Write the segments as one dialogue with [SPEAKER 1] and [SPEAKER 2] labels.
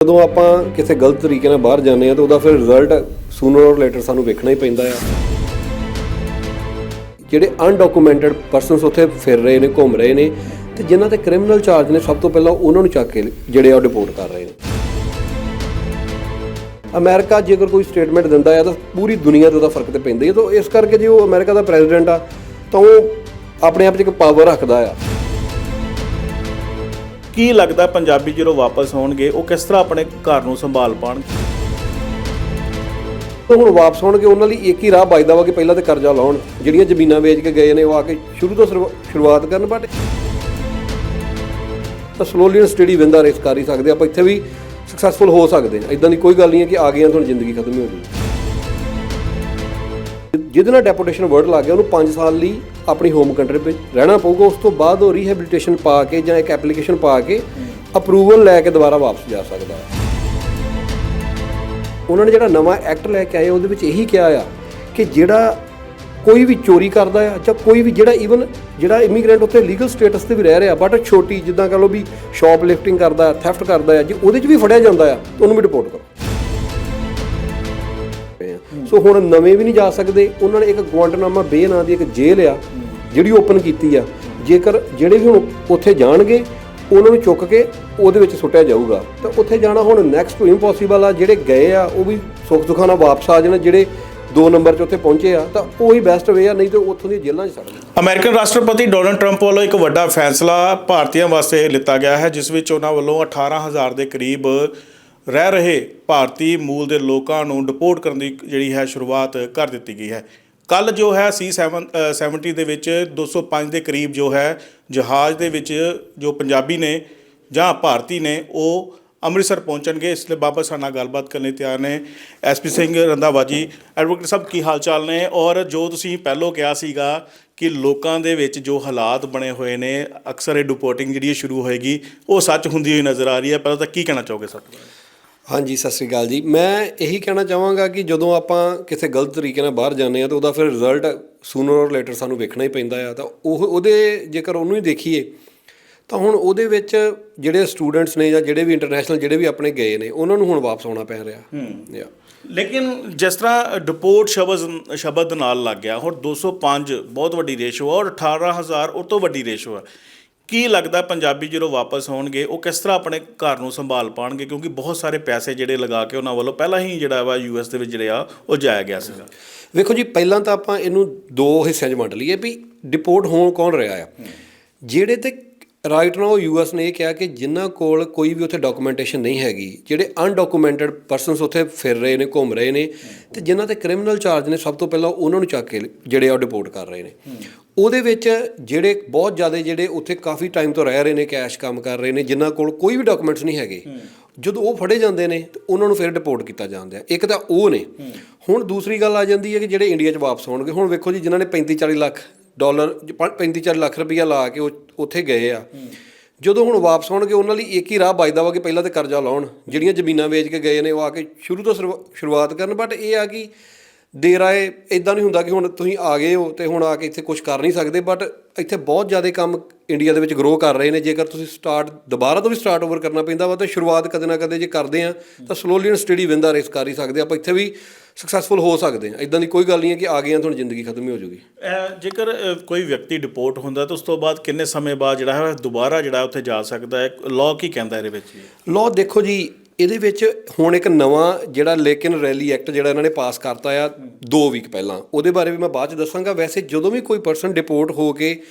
[SPEAKER 1] ਜਦੋਂ ਆਪਾਂ ਕਿਸੇ ਗਲਤ ਤਰੀਕੇ ਨਾਲ ਬਾਹਰ ਜਾਂਦੇ ਆ ਤਾਂ ਉਹਦਾ ਫਿਰ ਰਿਜ਼ਲਟ ਸੂਨਰ অর ਲੇਟਰ ਸਾਨੂੰ ਵੇਖਣਾ ਹੀ ਪੈਂਦਾ ਆ। ਜਿਹੜੇ ਅਨਡਾਕੂਮੈਂਟਡ ਪਰਸਨਸ ਉੱਥੇ ਫਿਰ ਰਹੇ ਨੇ, ਘੁੰਮ ਰਹੇ ਨੇ ਤੇ ਜਿਨ੍ਹਾਂ ਤੇ ਕ੍ਰਿਮੀਨਲ ਚਾਰਜ ਨੇ, ਸਭ ਤੋਂ ਪਹਿਲਾਂ ਉਹਨਾਂ ਨੂੰ ਚੱਕ ਕੇ ਜਿਹੜੇ ਆ ਉਹ ਡਿਪੋਰਟ ਕਰ ਰਹੇ ਨੇ। ਅਮਰੀਕਾ ਜੇਕਰ ਕੋਈ ਸਟੇਟਮੈਂਟ ਦਿੰਦਾ ਆ ਤਾਂ ਪੂਰੀ ਦੁਨੀਆ ਤੇ ਉਹਦਾ ਫ਼ਰਕ ਤੇ ਪੈਂਦਾ ਹੀ ਤਾਂ ਇਸ ਕਰਕੇ ਜੇ ਉਹ ਅਮਰੀਕਾ ਦਾ ਪ੍ਰੈਜ਼ੀਡੈਂਟ ਆ, ਤਾਂ ਉਹ ਆਪਣੇ ਆਪ 'ਚ ਇੱਕ ਪਾਵਰ ਰੱਖਦਾ ਆ।
[SPEAKER 2] ਕੀ ਲੱਗਦਾ ਪੰਜਾਬੀ ਜਦੋਂ ਵਾਪਸ ਹੋਣਗੇ ਉਹ ਕਿਸ ਤਰ੍ਹਾਂ ਆਪਣੇ ਘਰ ਨੂੰ ਸੰਭਾਲ ਪਾਣਗੇ?
[SPEAKER 1] ਤੇ ਹੁਣ ਵਾਪਸ ਹੋਣਗੇ ਉਹਨਾਂ ਲਈ ਇੱਕ ਹੀ ਰਾਹ ਬਚਦਾ ਵਾ ਕਿ ਪਹਿਲਾਂ ਤੇ ਕਰਜ਼ਾ ਲਾਉਣ। ਜਿਹੜੀਆਂ ਜ਼ਮੀਨਾਂ ਵੇਚ ਕੇ ਗਏ ਨੇ, ਉਹ ਆ ਕੇ ਸ਼ੁਰੂ ਤੋਂ ਸ਼ੁਰੂ- ਸ਼ੁਰੂਆਤ ਕਰਨ ਬਟ ਤਾਂ slowly and steady win the race ਕਰ ਹੀ ਸਕਦੇ ਆਪਾਂ ਇੱਥੇ ਵੀ ਸਕਸੈਸਫੁਲ ਹੋ ਸਕਦੇ ਹਾਂ ਇਦਾਂ ਦੀ ਕੋਈ ਗੱਲ ਨਹੀਂ ਹੈ ਕਿ ਆ ਗਏ ਹਾਂ ਤੁਹਾਨੂੰ ਜ਼ਿੰਦਗੀ ਖਤਮ ਹੀ ਹੋ ਜੂਗੀ। ਜਿਹਦੇ ਨਾਲ ਡੈਪੂਟੇਸ਼ਨ ਵਰਡ ਲੱਗ ਗਿਆ, ਉਹਨੂੰ 5 ਸਾਲ ਲਈ ਆਪਣੀ ਹੋਮ ਕੰਟਰੀ ਵਿੱਚ ਰਹਿਣਾ ਪਊਗਾ। ਉਸ ਤੋਂ ਬਾਅਦ ਉਹ ਰੀਹੈਬਿਲਿਟੇਸ਼ਨ ਪਾ ਕੇ ਜਾਂ ਇੱਕ ਐਪਲੀਕੇਸ਼ਨ ਪਾ ਕੇ ਅਪਰੂਵਲ ਲੈ ਕੇ ਦੁਬਾਰਾ ਵਾਪਸ ਜਾ ਸਕਦਾ ਹੈ। ਉਹਨਾਂ ਨੇ ਜਿਹੜਾ ਨਵਾਂ ਐਕਟ ਲੈ ਕੇ ਆਏ, ਉਹਦੇ ਵਿੱਚ ਇਹੀ ਕਿਹਾ ਆ ਕਿ ਜਿਹੜਾ ਕੋਈ ਵੀ ਚੋਰੀ ਕਰਦਾ ਆ ਜਾਂ ਕੋਈ ਵੀ ਜਿਹੜਾ ਈਵਨ ਜਿਹੜਾ ਇਮੀਗ੍ਰੈਂਟ ਉੱਥੇ ਲੀਗਲ ਸਟੇਟਸ ਤੇ ਵੀ ਰਹਿ ਰਿਹਾ ਬਟ ਛੋਟੀ ਜਿੱਦਾਂ ਕਹ ਲਓ ਵੀ ਸ਼ਾਪ ਲਿਫਟਿੰਗ ਕਰਦਾ ਥੈਫਟ ਕਰਦਾ ਆ, ਜੇ ਉਹਦੇ 'ਚ ਵੀ ਫੜਿਆ ਜਾਂਦਾ ਆ, ਉਹਨੂੰ ਵੀ ਰਿਪੋਰਟ ਕਰੋ। ਸੋ ਹੁਣ ਨਵੇਂ ਵੀ ਨਹੀਂ ਜਾ ਸਕਦੇ। ਉਹਨਾਂ ਨੇ ਇੱਕ ਗੁਆਂਟਨਾਮਾ ਬੇ ਨਾਂ ਦੀ ਇੱਕ ਜੇਲ੍ਹ ਆ, ਜਿਹੜੀ ਓਪਨ ਕੀਤੀ ਆ। ਜੇਕਰ ਜਿਹੜੇ ਵੀ ਹੁਣ ਉੱਥੇ ਜਾਣਗੇ, ਉਹਨਾਂ ਨੂੰ ਚੁੱਕ ਕੇ ਉਹਦੇ ਵਿੱਚ ਸੁੱਟਿਆ ਜਾਊਗਾ। ਤਾਂ ਉੱਥੇ ਜਾਣਾ ਹੁਣ ਨੈਕਸਟ ਟੂ ਇੰਪੋਸੀਬਲ ਆ। ਜਿਹੜੇ ਗਏ ਆ, ਉਹ ਵੀ ਸੁੱਖ ਸੁੱਖਾਂ ਨਾਲ ਵਾਪਸ ਆ ਜਾਣ। ਜਿਹੜੇ ਦੋ ਨੰਬਰ 'ਚ ਉੱਥੇ ਪਹੁੰਚੇ ਆ, ਤਾਂ ਉਹੀ ਬੈਸਟ ਵੇ ਆ। ਨਹੀਂ ਤੇ ਉੱਥੋਂ ਦੀਆਂ ਜੇਲ੍ਹਾਂ 'ਚ ਸੜ ਜਾਣ
[SPEAKER 2] ਅਮਰੀਕਨ ਰਾਸ਼ਟਰਪਤੀ ਡੋਨਲਡ ਟਰੰਪ ਵੱਲੋਂ ਇੱਕ ਵੱਡਾ ਫੈਸਲਾ ਭਾਰਤੀਆਂ ਵਾਸਤੇ ਲਿੱਤਾ ਗਿਆ ਹੈ, ਜਿਸ ਵਿੱਚ ਉਹਨਾਂ ਵੱਲੋਂ 18000 ਦੇ ਕਰੀਬ ਰਹਿ ਰਹੇ ਭਾਰਤੀ ਮੂਲ ਦੇ ਲੋਕਾਂ ਨੂੰ ਡਿਪੋਰਟ ਕਰਨ ਦੀ ਜਿਹੜੀ ਹੈ ਸ਼ੁਰੂਆਤ ਕਰ ਦਿੱਤੀ ਗਈ ਹੈ। ਕੱਲ ਜੋ ਹੈ C7 70 ਦੇ ਵਿੱਚ 205 ਦੇ ਕਰੀਬ ਜੋ ਹੈ ਜਹਾਜ਼ ਦੇ ਵਿੱਚ ਜੋ ਪੰਜਾਬੀ ਨੇ ਜਾਂ ਭਾਰਤੀ ਨੇ, ਉਹ ਅੰਮ੍ਰਿਤਸਰ ਪਹੁੰਚਣਗੇ। ਇਸ ਲਈ ਬਾਬਾ ਸਾਡੇ ਨਾਲ ਗੱਲਬਾਤ ਕਰਨ ਲਈ ਤਿਆਰ ਨੇ ਐਸਪੀ ਸਿੰਘ ਰੰਧਾਵਾ ਜੀ। ਐਡਵੋਕੇਟ ਸਾਹਿਬ, ਕੀ ਹਾਲ ਚਾਲ ਨੇ? ਔਰ ਜੋ ਤੁਸੀਂ ਪਹਿਲੋਂ ਕਿਹਾ ਸੀਗਾ ਕਿ ਲੋਕਾਂ ਦੇ ਵਿੱਚ ਜੋ ਹਾਲਾਤ ਬਣੇ ਹੋਏ ਨੇ, ਅਕਸਰ ਇਹ ਡਿਪੋਰਟਿੰਗ ਜਿਹੜੀ ਇਹ ਸ਼ੁਰੂ ਹੋਏਗੀ, ਉਹ ਸੱਚ ਹੁੰਦੀ ਹੋਈ ਨਜ਼ਰ ਆ ਰਹੀ ਹੈ। ਪਹਿਲਾਂ ਤਾਂ ਕੀ ਕਹਿਣਾ ਚਾਹੋਗੇ ਸਰ?
[SPEAKER 1] ਹਾਂਜੀ ਸਤਿ ਸ੍ਰੀ ਅਕਾਲ ਜੀ। ਮੈਂ ਇਹੀ ਕਹਿਣਾ ਚਾਹਾਂਗਾ ਕਿ ਜਦੋਂ ਆਪਾਂ ਕਿਸੇ ਗਲਤ ਤਰੀਕੇ ਨਾਲ ਬਾਹਰ ਜਾਂਦੇ ਆ ਤਾਂ ਉਹਦਾ ਫਿਰ ਰਿਜ਼ਲਟ ਸੂਨਰ অর ਲੇਟਰ ਸਾਨੂੰ ਵੇਖਣਾ ਹੀ ਪੈਂਦਾ ਆ। ਤਾਂ ਉਹ ਉਹਦੇ ਜੇਕਰ ਉਹਨੂੰ ਹੀ ਦੇਖੀਏ ਤਾਂ ਹੁਣ ਉਹਦੇ ਵਿੱਚ ਜਿਹੜੇ ਸਟੂਡੈਂਟਸ ਨੇ ਜਾਂ ਜਿਹੜੇ ਵੀ ਇੰਟਰਨੈਸ਼ਨਲ ਜਿਹੜੇ ਵੀ ਆਪਣੇ ਗਏ ਨੇ ਉਹਨਾਂ ਨੂੰ ਹੁਣ ਵਾਪਸ ਆਉਣਾ ਪੈ ਰਿਹਾ। ਹੂੰ।
[SPEAKER 2] ਲੇਕਿਨ ਜਿਸ ਤਰ੍ਹਾਂ ਡਿਪੋਰਟ ਸ਼ਬਦ ਸ਼ਬਦ ਨਾਲ ਲੱਗ ਗਿਆ ਹੁਣ 205 ਬਹੁਤ ਵੱਡੀ ਰੇਸ਼ੋ ਔਰ 18000 ਉਹ ਤੋਂ ਵੱਡੀ ਰੇਸ਼ੋ ਹੈ ਕੀ ਲੱਗਦਾ ਪੰਜਾਬੀ ਜਦੋਂ ਵਾਪਸ ਆਉਣਗੇ, ਉਹ ਕਿਸ ਤਰ੍ਹਾਂ ਆਪਣੇ ਘਰ ਨੂੰ ਸੰਭਾਲ ਪਾਣਗੇ? ਕਿਉਂਕਿ ਬਹੁਤ ਸਾਰੇ ਪੈਸੇ ਜਿਹੜੇ ਲਗਾ ਕੇ ਉਹਨਾਂ ਵੱਲੋਂ ਪਹਿਲਾਂ ਹੀ ਜਿਹੜਾ ਵਾ ਯੂਐਸ ਦੇ ਵਿੱਚ ਜਿਹੜਾ ਉਹ ਜਾਇਆ ਗਿਆ ਸੀਗਾ।
[SPEAKER 1] ਵੇਖੋ ਜੀ, ਪਹਿਲਾਂ ਤਾਂ ਆਪਾਂ ਇਹਨੂੰ ਦੋ ਹਿੱਸਿਆਂ 'ਚ ਵੰਡ ਲਈਏ ਵੀ ਡਿਪੋਰਟ ਹੋਣ ਕੌਣ ਰਿਹਾ ਆ? ਜਿਹੜੇ ਤੇ ਰਾਈਟ ਨਾਓ ਯੂਐਸ ਨੇ ਇਹ ਕਿਹਾ ਕਿ ਜਿਨ੍ਹਾਂ ਕੋਲ ਕੋਈ ਵੀ ਉੱਥੇ ਡਾਕੂਮੈਂਟੇਸ਼ਨ ਨਹੀਂ ਹੈਗੀ ਜਿਹੜੇ ਅਨਡਾਕੂਮੈਂਟਡ ਪਰਸਨਸ ਉੱਥੇ ਫਿਰ ਰਹੇ ਨੇ ਘੁੰਮ ਰਹੇ ਨੇ ਤੇ ਜਿਨ੍ਹਾਂ ਤੇ ਕ੍ਰਿਮੀਨਲ ਚਾਰਜ ਨੇ ਸਭ ਤੋਂ ਪਹਿਲਾਂ ਉਹਨਾਂ ਨੂੰ ਚੱਕ ਕੇ ਜਿਹੜੇ ਆ ਡਿਪੋਰਟ ਕਰ ਰਹੇ ਨੇ। ਉਹਦੇ ਵਿੱਚ ਜਿਹੜੇ ਬਹੁਤ ਜ਼ਿਆਦਾ ਜਿਹੜੇ ਉੱਥੇ ਕਾਫੀ ਟਾਈਮ ਤੋਂ ਰਹਿ ਰਹੇ ਨੇ ਕੈਸ਼ ਕੰਮ ਕਰ ਰਹੇ ਨੇ ਜਿਨ੍ਹਾਂ ਕੋਲ ਕੋਈ ਵੀ ਡਾਕੂਮੈਂਟਸ ਨਹੀਂ ਹੈਗੇ ਜਦੋਂ ਉਹ ਫੜੇ ਜਾਂਦੇ ਨੇ ਤੇ ਉਹਨਾਂ ਨੂੰ ਫਿਰ ਡਿਪੋਰਟ ਕੀਤਾ ਜਾਂਦਾ ਹੈ। ਇੱਕ ਤਾਂ ਉਹ ਨੇ। ਹੁਣ ਦੂਸਰੀ ਗੱਲ ਆ ਜਾਂਦੀ ਹੈ ਕਿ ਜਿਹੜੇ ਇੰਡੀਆ 'ਚ ਵਾਪਸ ਹੋਣਗੇ ਹੁਣ ਵੇਖੋ ਜੀ ਜਿਨ੍ਹਾਂ ਨੇ 35 40 ਲੱਖ ਡਾਲਰ 35 40 ਲੱਖ ਰੁਪਈਆ ਲਾ ਕੇ ਉਹ ਉੱਥੇ ਗਏ ਆ। ਜਦੋਂ ਹੁਣ ਵਾਪਸ ਆਉਣਗੇ, ਉਹਨਾਂ ਲਈ ਇੱਕ ਹੀ ਰਾਹ ਬਚਦਾ ਵਾ ਕਿ ਪਹਿਲਾਂ ਤੇ ਕਰਜ਼ਾ ਲਾਉਣ। ਜਿਹੜੀਆਂ ਜ਼ਮੀਨਾਂ ਵੇਚ ਕੇ ਗਏ ਨੇ, ਉਹ ਆ ਕੇ ਸ਼ੁਰੂ ਤੋਂ ਸ਼ੁਰੂ- ਸ਼ੁਰੂਆਤ ਕਰਨ। ਬਟ ਇਹ ਆ ਕਿ ਦੇਰ ਆਏ ਇਦਾਂ ਨਹੀਂ ਹੁੰਦਾ ਕਿ ਹੁਣ ਤੁਸੀਂ ਆ ਗਏ ਹੋ ਤੇ ਹੁਣ ਆ ਕੇ ਇੱਥੇ ਕੁਝ ਕਰ ਨਹੀਂ ਸਕਦੇ। ਬਟ ਇੱਥੇ ਬਹੁਤ ਜ਼ਿਆਦਾ ਕੰਮ ਇੰਡੀਆ ਦੇ ਵਿੱਚ ਗਰੋ ਕਰ ਰਹੇ ਨੇ ਜੇਕਰ ਤੁਸੀਂ ਸਟਾਰਟ ਦੁਬਾਰਾ ਤੋਂ ਵੀ ਸਟਾਰਟ ਓਵਰ ਕਰਨਾ ਪੈਂਦਾ ਵਾ ਤਾਂ ਸ਼ੁਰੂਆਤ ਕਦੇ ਨਾ ਕਦੇ ਜੇ ਕਰਦੇ ਆ ਤਾਂ slowly and steady win the race ਕਰ ਹੀ ਸਕਦੇ ਆਪਾਂ ਇੱਥੇ ਵੀ ਸਕਸੈਸਫੁਲ ਹੋ ਸਕਦੇ ਆ। ਇਦਾਂ ਦੀ ਕੋਈ ਗੱਲ ਨਹੀਂ ਹੈ ਕਿ ਆ ਗਏ ਆ ਤੁਹਾਨੂੰ ਜ਼ਿੰਦਗੀ ਖਤਮ ਹੀ ਹੋ
[SPEAKER 2] ਅਹ ਜੇਕਰ ਕੋਈ ਵਿਅਕਤੀ ਡਿਪੋਰਟ ਹੁੰਦਾ ਤਾਂ ਉਸ ਤੋਂ ਬਾਅਦ ਕਿੰਨੇ ਸਮੇਂ ਬਾਅਦ ਜਿਹੜਾ ਹੈ ਦੁਬਾਰਾ ਜਿਹੜਾ ਉੱਥੇ ਜਾ ਸਕਦਾ ਹੈ? ਲਾਅ ਕੀ ਕਹਿੰਦਾ ਇਹਦੇ ਵਿੱਚ?
[SPEAKER 1] ਲਾਅ ਦੇਖੋ ਜੀ ਇਹਦੇ ਵਿੱਚ ਹੁਣ ਇੱਕ ਨਵਾਂ ਜਿਹੜਾ ਲੇਕਿਨ ਰੈਲੀ ਐਕਟ ਜਿਹੜਾ ਇਹਨਾਂ ਨੇ ਪਾਸ ਕਰਤਾ ਆ 2 ਵੀਕ ਪਹਿਲਾਂ। ਉਹਦੇ ਬਾਰੇ ਵੀ ਮੈਂ ਬਾਅਦ ਚ ਦੱਸਾਂਗਾ। ਵੈਸੇ ਜਦੋਂ ਵੀ ਕੋਈ ਪਰਸਨ ਡਿਪੋਰਟ ਹੋ ਕੇ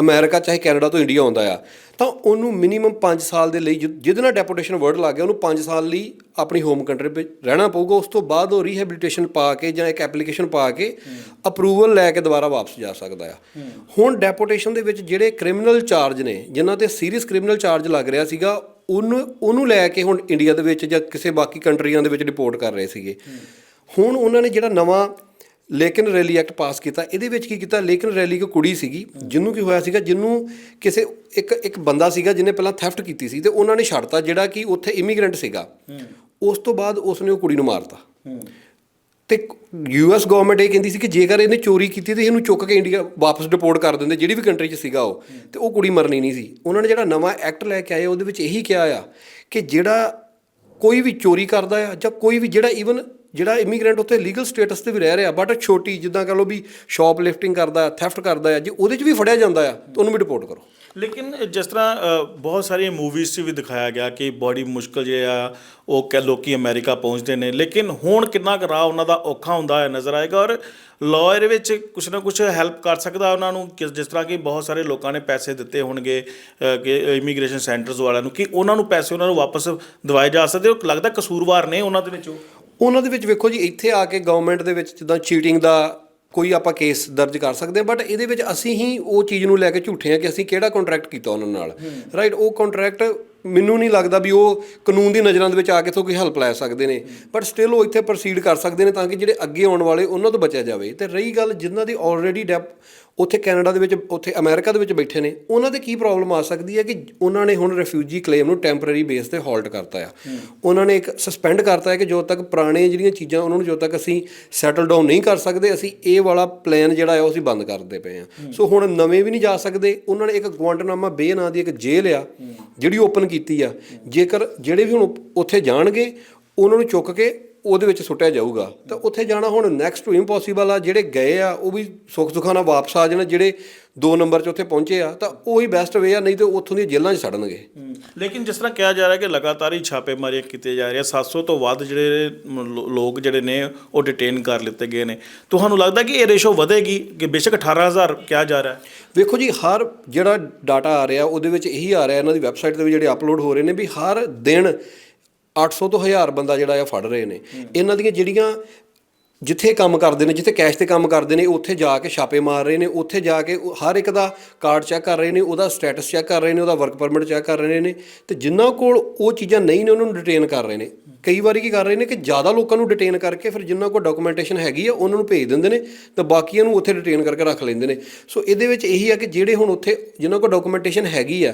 [SPEAKER 1] ਅਮਰੀਕਾ ਚਾਹੇ ਕੈਨੇਡਾ ਤੋਂ ਇੰਡੀਆ ਆਉਂਦਾ ਆ, ਤਾਂ ਉਹਨੂੰ ਮਿਨੀਮਮ 5 ਸਾਲ ਦੇ ਲਈ ਜਿ- ਜਿਹਦੇ ਨਾਲ ਡੈਪੂਟੇਸ਼ਨ ਵਰਡ ਲੱਗ ਗਿਆ, ਉਹਨੂੰ 5 ਸਾਲ ਲਈ ਆਪਣੀ ਹੋਮ ਕੰਟਰੀ ਵਿੱਚ ਰਹਿਣਾ ਪਊਗਾ। ਉਸ ਤੋਂ ਬਾਅਦ ਉਹ ਰੀਹੈਬਿਲਿਟੇਸ਼ਨ ਪਾ ਕੇ ਜਾਂ ਇੱਕ ਐਪਲੀਕੇਸ਼ਨ ਪਾ ਕੇ ਅਪਰੂਵਲ ਲੈ ਕੇ ਦੁਬਾਰਾ ਵਾਪਸ ਜਾ ਸਕਦਾ ਆ। ਹੁਣ ਡੈਪੂਟੇਸ਼ਨ ਦੇ ਵਿੱਚ ਜਿਹੜੇ ਕ੍ਰਿਮੀਨਲ ਚਾਰਜ ਨੇ, ਜਿਨ੍ਹਾਂ ਤੇ ਸੀਰੀਅਸ ਕ੍ਰਿਮੀਨਲ ਚਾਰਜ ਲੱਗ ਰਿਹਾ ਸੀਗਾ, ਉਹਨੂੰ ਉਹਨੂੰ ਲੈ ਕੇ ਹੁਣ ਇੰਡੀਆ ਦੇ ਵਿੱਚ ਜਾਂ ਕਿਸੇ ਬਾਕੀ ਕੰਟਰੀਆਂ ਦੇ ਵਿੱਚ ਰਿਪੋਰਟ ਕਰ ਰਹੇ ਸੀਗੇ। ਹੁਣ ਉਹਨਾਂ ਨੇ ਜਿਹੜਾ ਨਵਾਂ ਲੇਕਿਨ ਰੈਲੀ ਐਕਟ ਪਾਸ ਕੀਤਾ। ਇਹਦੇ ਵਿੱਚ ਕੀ ਕੀਤਾ? ਲੇਕਿਨ ਰੈਲੀ ਇੱਕ ਕੁੜੀ ਸੀਗੀ ਜਿਹਨੂੰ ਕੀ ਹੋਇਆ ਸੀਗਾ? ਜਿਹਨੂੰ ਕਿਸੇ ਇੱਕ ਇੱਕ ਬੰਦਾ ਸੀਗਾ ਜਿਹਨੇ ਪਹਿਲਾਂ ਥੈਫਟ ਕੀਤੀ ਸੀ ਤੇ ਉਹਨਾਂ ਨੇ ਛੱਡਤਾ ਜਿਹੜਾ ਕਿ ਉੱਥੇ ਇਮੀਗ੍ਰੈਂਟ ਸੀਗਾ। ਉਸ ਤੋਂ ਬਾਅਦ ਉਸਨੇ ਉਹ ਕੁੜੀ ਨੂੰ ਮਾਰਤਾ। ਤੇ ਯੂਐਸ ਗਵਰਨਮੈਂਟ ਇਹ ਕਹਿੰਦੀ ਸੀ ਕਿ ਜੇਕਰ ਇਹਨੇ ਚੋਰੀ ਕੀਤੀ ਤੇ ਇਹਨੂੰ ਚੁੱਕ ਕੇ ਇੰਡੀਆ ਵਾਪਸ ਡਿਪੋਰਟ ਕਰ ਦਿੰਦੇ ਜਿਹੜੀ ਵੀ ਕੰਟਰੀ 'ਚ ਸੀਗਾ ਉਹ ਤੇ ਉਹ ਕੁੜੀ ਮਰਨੀ ਨਹੀਂ ਸੀ। ਉਹਨਾਂ ਨੇ ਜਿਹੜਾ ਨਵਾਂ ਐਕਟ ਲੈ ਕੇ ਆਏ ਉਹਦੇ ਵਿੱਚ ਇਹੀ ਕਿਹਾ ਆ ਕਿ ਜਿਹੜਾ ਕੋਈ ਵੀ ਚੋਰੀ ਕਰਦਾ ਆ ਜਾਂ ਕੋਈ ਵੀ ਜਿਹੜਾ ਈਵਨ ਜਿਹੜਾ ਇਮੀਗ੍ਰੈਂਟ ਉੱਥੇ ਲੀਗਲ ਸਟੇਟਸ ਤੇ ਵੀ ਰਹਿ ਰਿਹਾ ਬਟ ਛੋਟੀ ਜਿੱਦਾਂ ਕਹ ਲਓ ਵੀ ਸ਼ਾਪ ਲਿਫਟਿੰਗ ਕਰਦਾ ਥੈਫਟ ਕਰਦਾ ਜੇ ਉਹਦੇ 'ਚ ਵੀ ਫੜਿਆ ਜਾਂਦਾ ਆ, ਤਾਂ ਉਹਨੂੰ ਵੀ ਰਿਪੋਰਟ ਕਰੋ।
[SPEAKER 2] ਲੇਕਿਨ ਜਿਸ ਤਰ੍ਹਾਂ ਬਹੁਤ ਸਾਰੀਆਂ ਮੂਵੀਜ਼ 'ਚ ਵੀ ਦਿਖਾਇਆ ਗਿਆ ਕਿ ਬੜੀ ਮੁਸ਼ਕਲ ਜੇ ਆ, ਉਹ ਕਿ ਲੋਕੀ ਅਮਰੀਕਾ ਪਹੁੰਚਦੇ ਨੇ, ਲੇਕਿਨ ਹੁਣ ਕਿੰਨਾ ਕੁ ਰਾਹ ਉਹਨਾਂ ਦਾ ਔਖਾ ਹੁੰਦਾ ਹੈ ਨਜ਼ਰ ਆਏਗਾ ਔਰ ਲਾਅ ਵਿੱਚ ਕੁਛ ਨਾ ਕੁਛ ਹੈਲਪ ਕਰ ਸਕਦਾ ਉਹਨਾਂ ਨੂੰ, ਕਿ ਜਿਸ ਤਰ੍ਹਾਂ ਕਿ ਬਹੁਤ ਸਾਰੇ ਲੋਕਾਂ ਨੇ ਪੈਸੇ ਦਿੱਤੇ ਹੋਣਗੇ ਕਿ ਇਮੀਗ੍ਰੇਸ਼ਨ ਸੈਂਟਰਸ ਵਾਲਿਆਂ ਨੂੰ, ਕਿ ਉਹਨਾਂ ਨੂੰ ਪੈਸੇ ਉਹਨਾਂ ਨੂੰ ਵਾਪਸ ਦਿਵਾਏ ਜਾ ਸਕਦੇ, ਉਹ ਲੱਗਦਾ ਕਸੂਰਵਾਰ ਨੇ ਉਹਨਾਂ ਦੇ ਵਿੱਚ ਉਹ।
[SPEAKER 1] ਉਹਨਾਂ ਦੇ ਵਿੱਚ ਵੇਖੋ ਜੀ ਇੱਥੇ ਆ ਕੇ ਗਵਰਨਮੈਂਟ ਦੇ ਵਿੱਚ ਜਿੱਦਾਂ ਚੀਟਿੰਗ ਦਾ ਕੋਈ ਆਪਾਂ ਕੇਸ ਦਰਜ ਕਰ ਸਕਦੇ ਹਾਂ ਬਟ ਇਹਦੇ ਵਿੱਚ ਅਸੀਂ ਹੀ ਉਹ ਚੀਜ਼ ਨੂੰ ਲੈ ਕੇ ਝੂਠੇ ਹਾਂ ਕਿ ਅਸੀਂ ਕਿਹੜਾ ਕੰਟਰੈਕਟ ਕੀਤਾ ਉਹਨਾਂ ਨਾਲ। ਰਾਈਟ ਉਹ ਕੰਟਰੈਕਟ ਮੈਨੂੰ ਨਹੀਂ ਲੱਗਦਾ ਵੀ ਉਹ ਕਾਨੂੰਨ ਦੀ ਨਜ਼ਰਾਂ ਦੇ ਵਿੱਚ ਆ ਕੇ ਤੋਂ ਕੋਈ ਹੈਲਪ ਲੈ ਸਕਦੇ ਨੇ। ਬਟ ਸਟਿਲ ਉਹ ਇੱਥੇ ਪ੍ਰੋਸੀਡ ਕਰ ਸਕਦੇ ਨੇ ਤਾਂ ਕਿ ਜਿਹੜੇ ਅੱਗੇ ਆਉਣ ਵਾਲੇ ਉਹਨਾਂ ਤੋਂ ਬਚਿਆ ਜਾਵੇ। ਤੇ ਰਹੀ ਗੱਲ ਜਿਨ੍ਹਾਂ ਦੀ ਆਲਰੇਡੀ ਡੈਪ ਉੱਥੇ ਕੈਨੇਡਾ ਦੇ ਵਿੱਚ ਉੱਥੇ ਅਮਰੀਕਾ ਦੇ ਵਿੱਚ ਬੈਠੇ ਨੇ ਉਹਨਾਂ ਦੇ ਕੀ ਪ੍ਰੋਬਲਮ ਆ ਸਕਦੀ ਹੈ ਕਿ ਉਹਨਾਂ ਨੇ ਹੁਣ ਰਿਫਿਊਜੀ ਕਲੇਮ ਨੂੰ ਟੈਂਪਰੇਰੀ ਬੇਸ ਤੇ ਹਾਲਟ ਕਰਤਾ ਆ। ਉਹਨਾਂ ਨੇ ਇੱਕ ਸਸਪੈਂਡ ਕਰਤਾ ਹੈ ਕਿ ਜਦੋਂ ਤੱਕ ਪੁਰਾਣੇ ਜਿਹੜੀਆਂ ਚੀਜ਼ਾਂ ਉਹਨਾਂ ਨੂੰ ਜਦੋਂ ਤੱਕ ਅਸੀਂ ਸੈਟਲ ਡਾਊਨ ਨਹੀਂ ਕਰ ਸਕਦੇ ਅਸੀਂ ਇਹ ਵਾਲਾ ਪਲਾਨ ਜਿਹੜਾ ਆ ਉਹ ਅਸੀਂ ਬੰਦ ਕਰਦੇ ਪਏ ਆ। ਸੋ ਹੁਣ ਨਵੇਂ ਵੀ ਨਹੀਂ ਜਾ ਸਕਦੇ ਉਹਨਾਂ ਨੇ ਇੱਕ ਗੁਆਂਟਨਾਮਾ ਬੇ ਨਾਂ ਦੀ ਇੱਕ ਜੇਲ੍ਹ ਆ ਜਿਹੜੀ ਓਪਨ ਕੀਤੀ ਆ। ਜੇਕਰ ਜਿਹੜੇ ਵੀ ਹੁਣ ਉੱਥੇ ਜਾਣਗੇ ਉਹਨਾਂ ਨੂੰ ਚੁੱਕ ਕੇ ਉਹਦੇ ਵਿੱਚ ਸੁੱਟਿਆ ਜਾਊਗਾ। ਤਾਂ ਉੱਥੇ ਜਾਣਾ ਹੁਣ ਨੈਕਸਟ ਟੂ ਇੰਪੋਸੀਬਲ ਆ ਜਿਹੜੇ ਗਏ ਆ ਉਹ ਵੀ ਸੁੱਖ ਸੁਖਾਨਾ ਵਾਪਸ ਆ ਜਾਣ ਜਿਹੜੇ 2 ਨੰਬਰ 'ਚ ਉੱਥੇ ਪਹੁੰਚੇ ਆ ਤਾਂ ਉਹੀ ਬੈਸਟ ਵੇ ਆ ਨਹੀਂ ਤੇ ਉੱਥੋਂ ਦੀਆਂ ਜੇਲ੍ਹਾਂ 'ਚ ਸੜਨਗੇ
[SPEAKER 2] ਲੇਕਿਨ ਜਿਸ ਤਰ੍ਹਾਂ ਕਿਹਾ ਜਾ ਰਿਹਾ ਕਿ ਲਗਾਤਾਰ ਹੀ ਛਾਪੇਮਾਰੀਆਂ ਕੀਤੇ ਜਾ ਰਹੀਆਂ 700 ਤੋਂ ਵੱਧ ਜਿਹੜੇ ਲੋਕ ਜਿਹੜੇ ਨੇ ਉਹ ਡਿਟੇਨ ਕਰ ਲਿੱਤੇ ਗਏ ਨੇ। ਤੁਹਾਨੂੰ ਲੱਗਦਾ ਕਿ ਇਹ ਰੇਸ਼ੋ ਵਧੇਗੀ? ਕਿ ਬੇਸ਼ੱਕ 18000 ਕਿਹਾ ਜਾ ਰਿਹਾ
[SPEAKER 1] ਵੇਖੋ ਜੀ ਹਰ ਜਿਹੜਾ ਡਾਟਾ ਆ ਰਿਹਾ ਉਹਦੇ ਵਿੱਚ ਇਹੀ ਆ ਰਿਹਾ ਇਹਨਾਂ ਦੀ ਵੈਬਸਾਈਟ ਤੇ ਵੀ ਜਿਹੜੇ ਅਪਲੋਡ ਹੋ ਰਹੇ ਨੇ ਵੀ ਹਰ ਦਿਨ 800 ਤੋਂ 1000 ਬੰਦਾ ਜਿਹੜਾ ਆ ਫੜ ਰਹੇ ਨੇ। ਇਹਨਾਂ ਦੀਆਂ ਜਿਹੜੀਆਂ ਜਿੱਥੇ ਕੰਮ ਕਰਦੇ ਨੇ, ਜਿੱਥੇ ਕੈਸ਼ ਤੇ ਕੰਮ ਕਰਦੇ ਨੇ, ਉੱਥੇ ਜਾ ਕੇ ਛਾਪੇ ਮਾਰ ਰਹੇ ਨੇ, ਉੱਥੇ ਜਾ ਕੇ ਹਰ ਇੱਕ ਦਾ ਕਾਰਡ ਚੈੱਕ ਕਰ ਰਹੇ ਨੇ, ਉਹਦਾ ਸਟੇਟਸ ਚੈੱਕ ਕਰ ਰਹੇ ਨੇ, ਉਹਦਾ ਵਰਕ ਪਰਮਿਟ ਚੈੱਕ ਕਰ ਰਹੇ ਨੇ। ਤੇ ਜਿਨ੍ਹਾਂ ਕੋਲ ਉਹ ਚੀਜ਼ਾਂ ਨਹੀਂ ਨੇ, ਉਹਨਾਂ ਨੂੰ ਡਿਟੇਨ ਕਰ ਰਹੇ ਨੇ। ਕਈ ਵਾਰੀ ਕੀ ਕਰ ਰਹੇ ਨੇ ਕਿ ਜ਼ਿਆਦਾ ਲੋਕਾਂ ਨੂੰ ਡਿਟੇਨ ਕਰਕੇ ਫਿਰ ਜਿਨ੍ਹਾਂ ਕੋਲ ਡਾਕੂਮੈਂਟੇਸ਼ਨ ਹੈਗੀ ਆ, ਉਹਨਾਂ ਨੂੰ ਭੇਜ ਦਿੰਦੇ ਨੇ ਤੇ ਬਾਕੀਆਂ ਨੂੰ ਉੱਥੇ ਡਿਟੇਨ ਕਰਕੇ ਰੱਖ ਲੈਂਦੇ ਨੇ। ਸੋ ਇਹਦੇ ਵਿੱਚ ਇਹੀ ਆ ਕਿ ਜਿਹੜੇ ਹੁਣ ਉੱਥੇ ਜਿਨ੍ਹਾਂ ਕੋਲ ਡਾਕੂਮੈਂਟੇਸ਼ਨ ਹੈਗੀ ਆ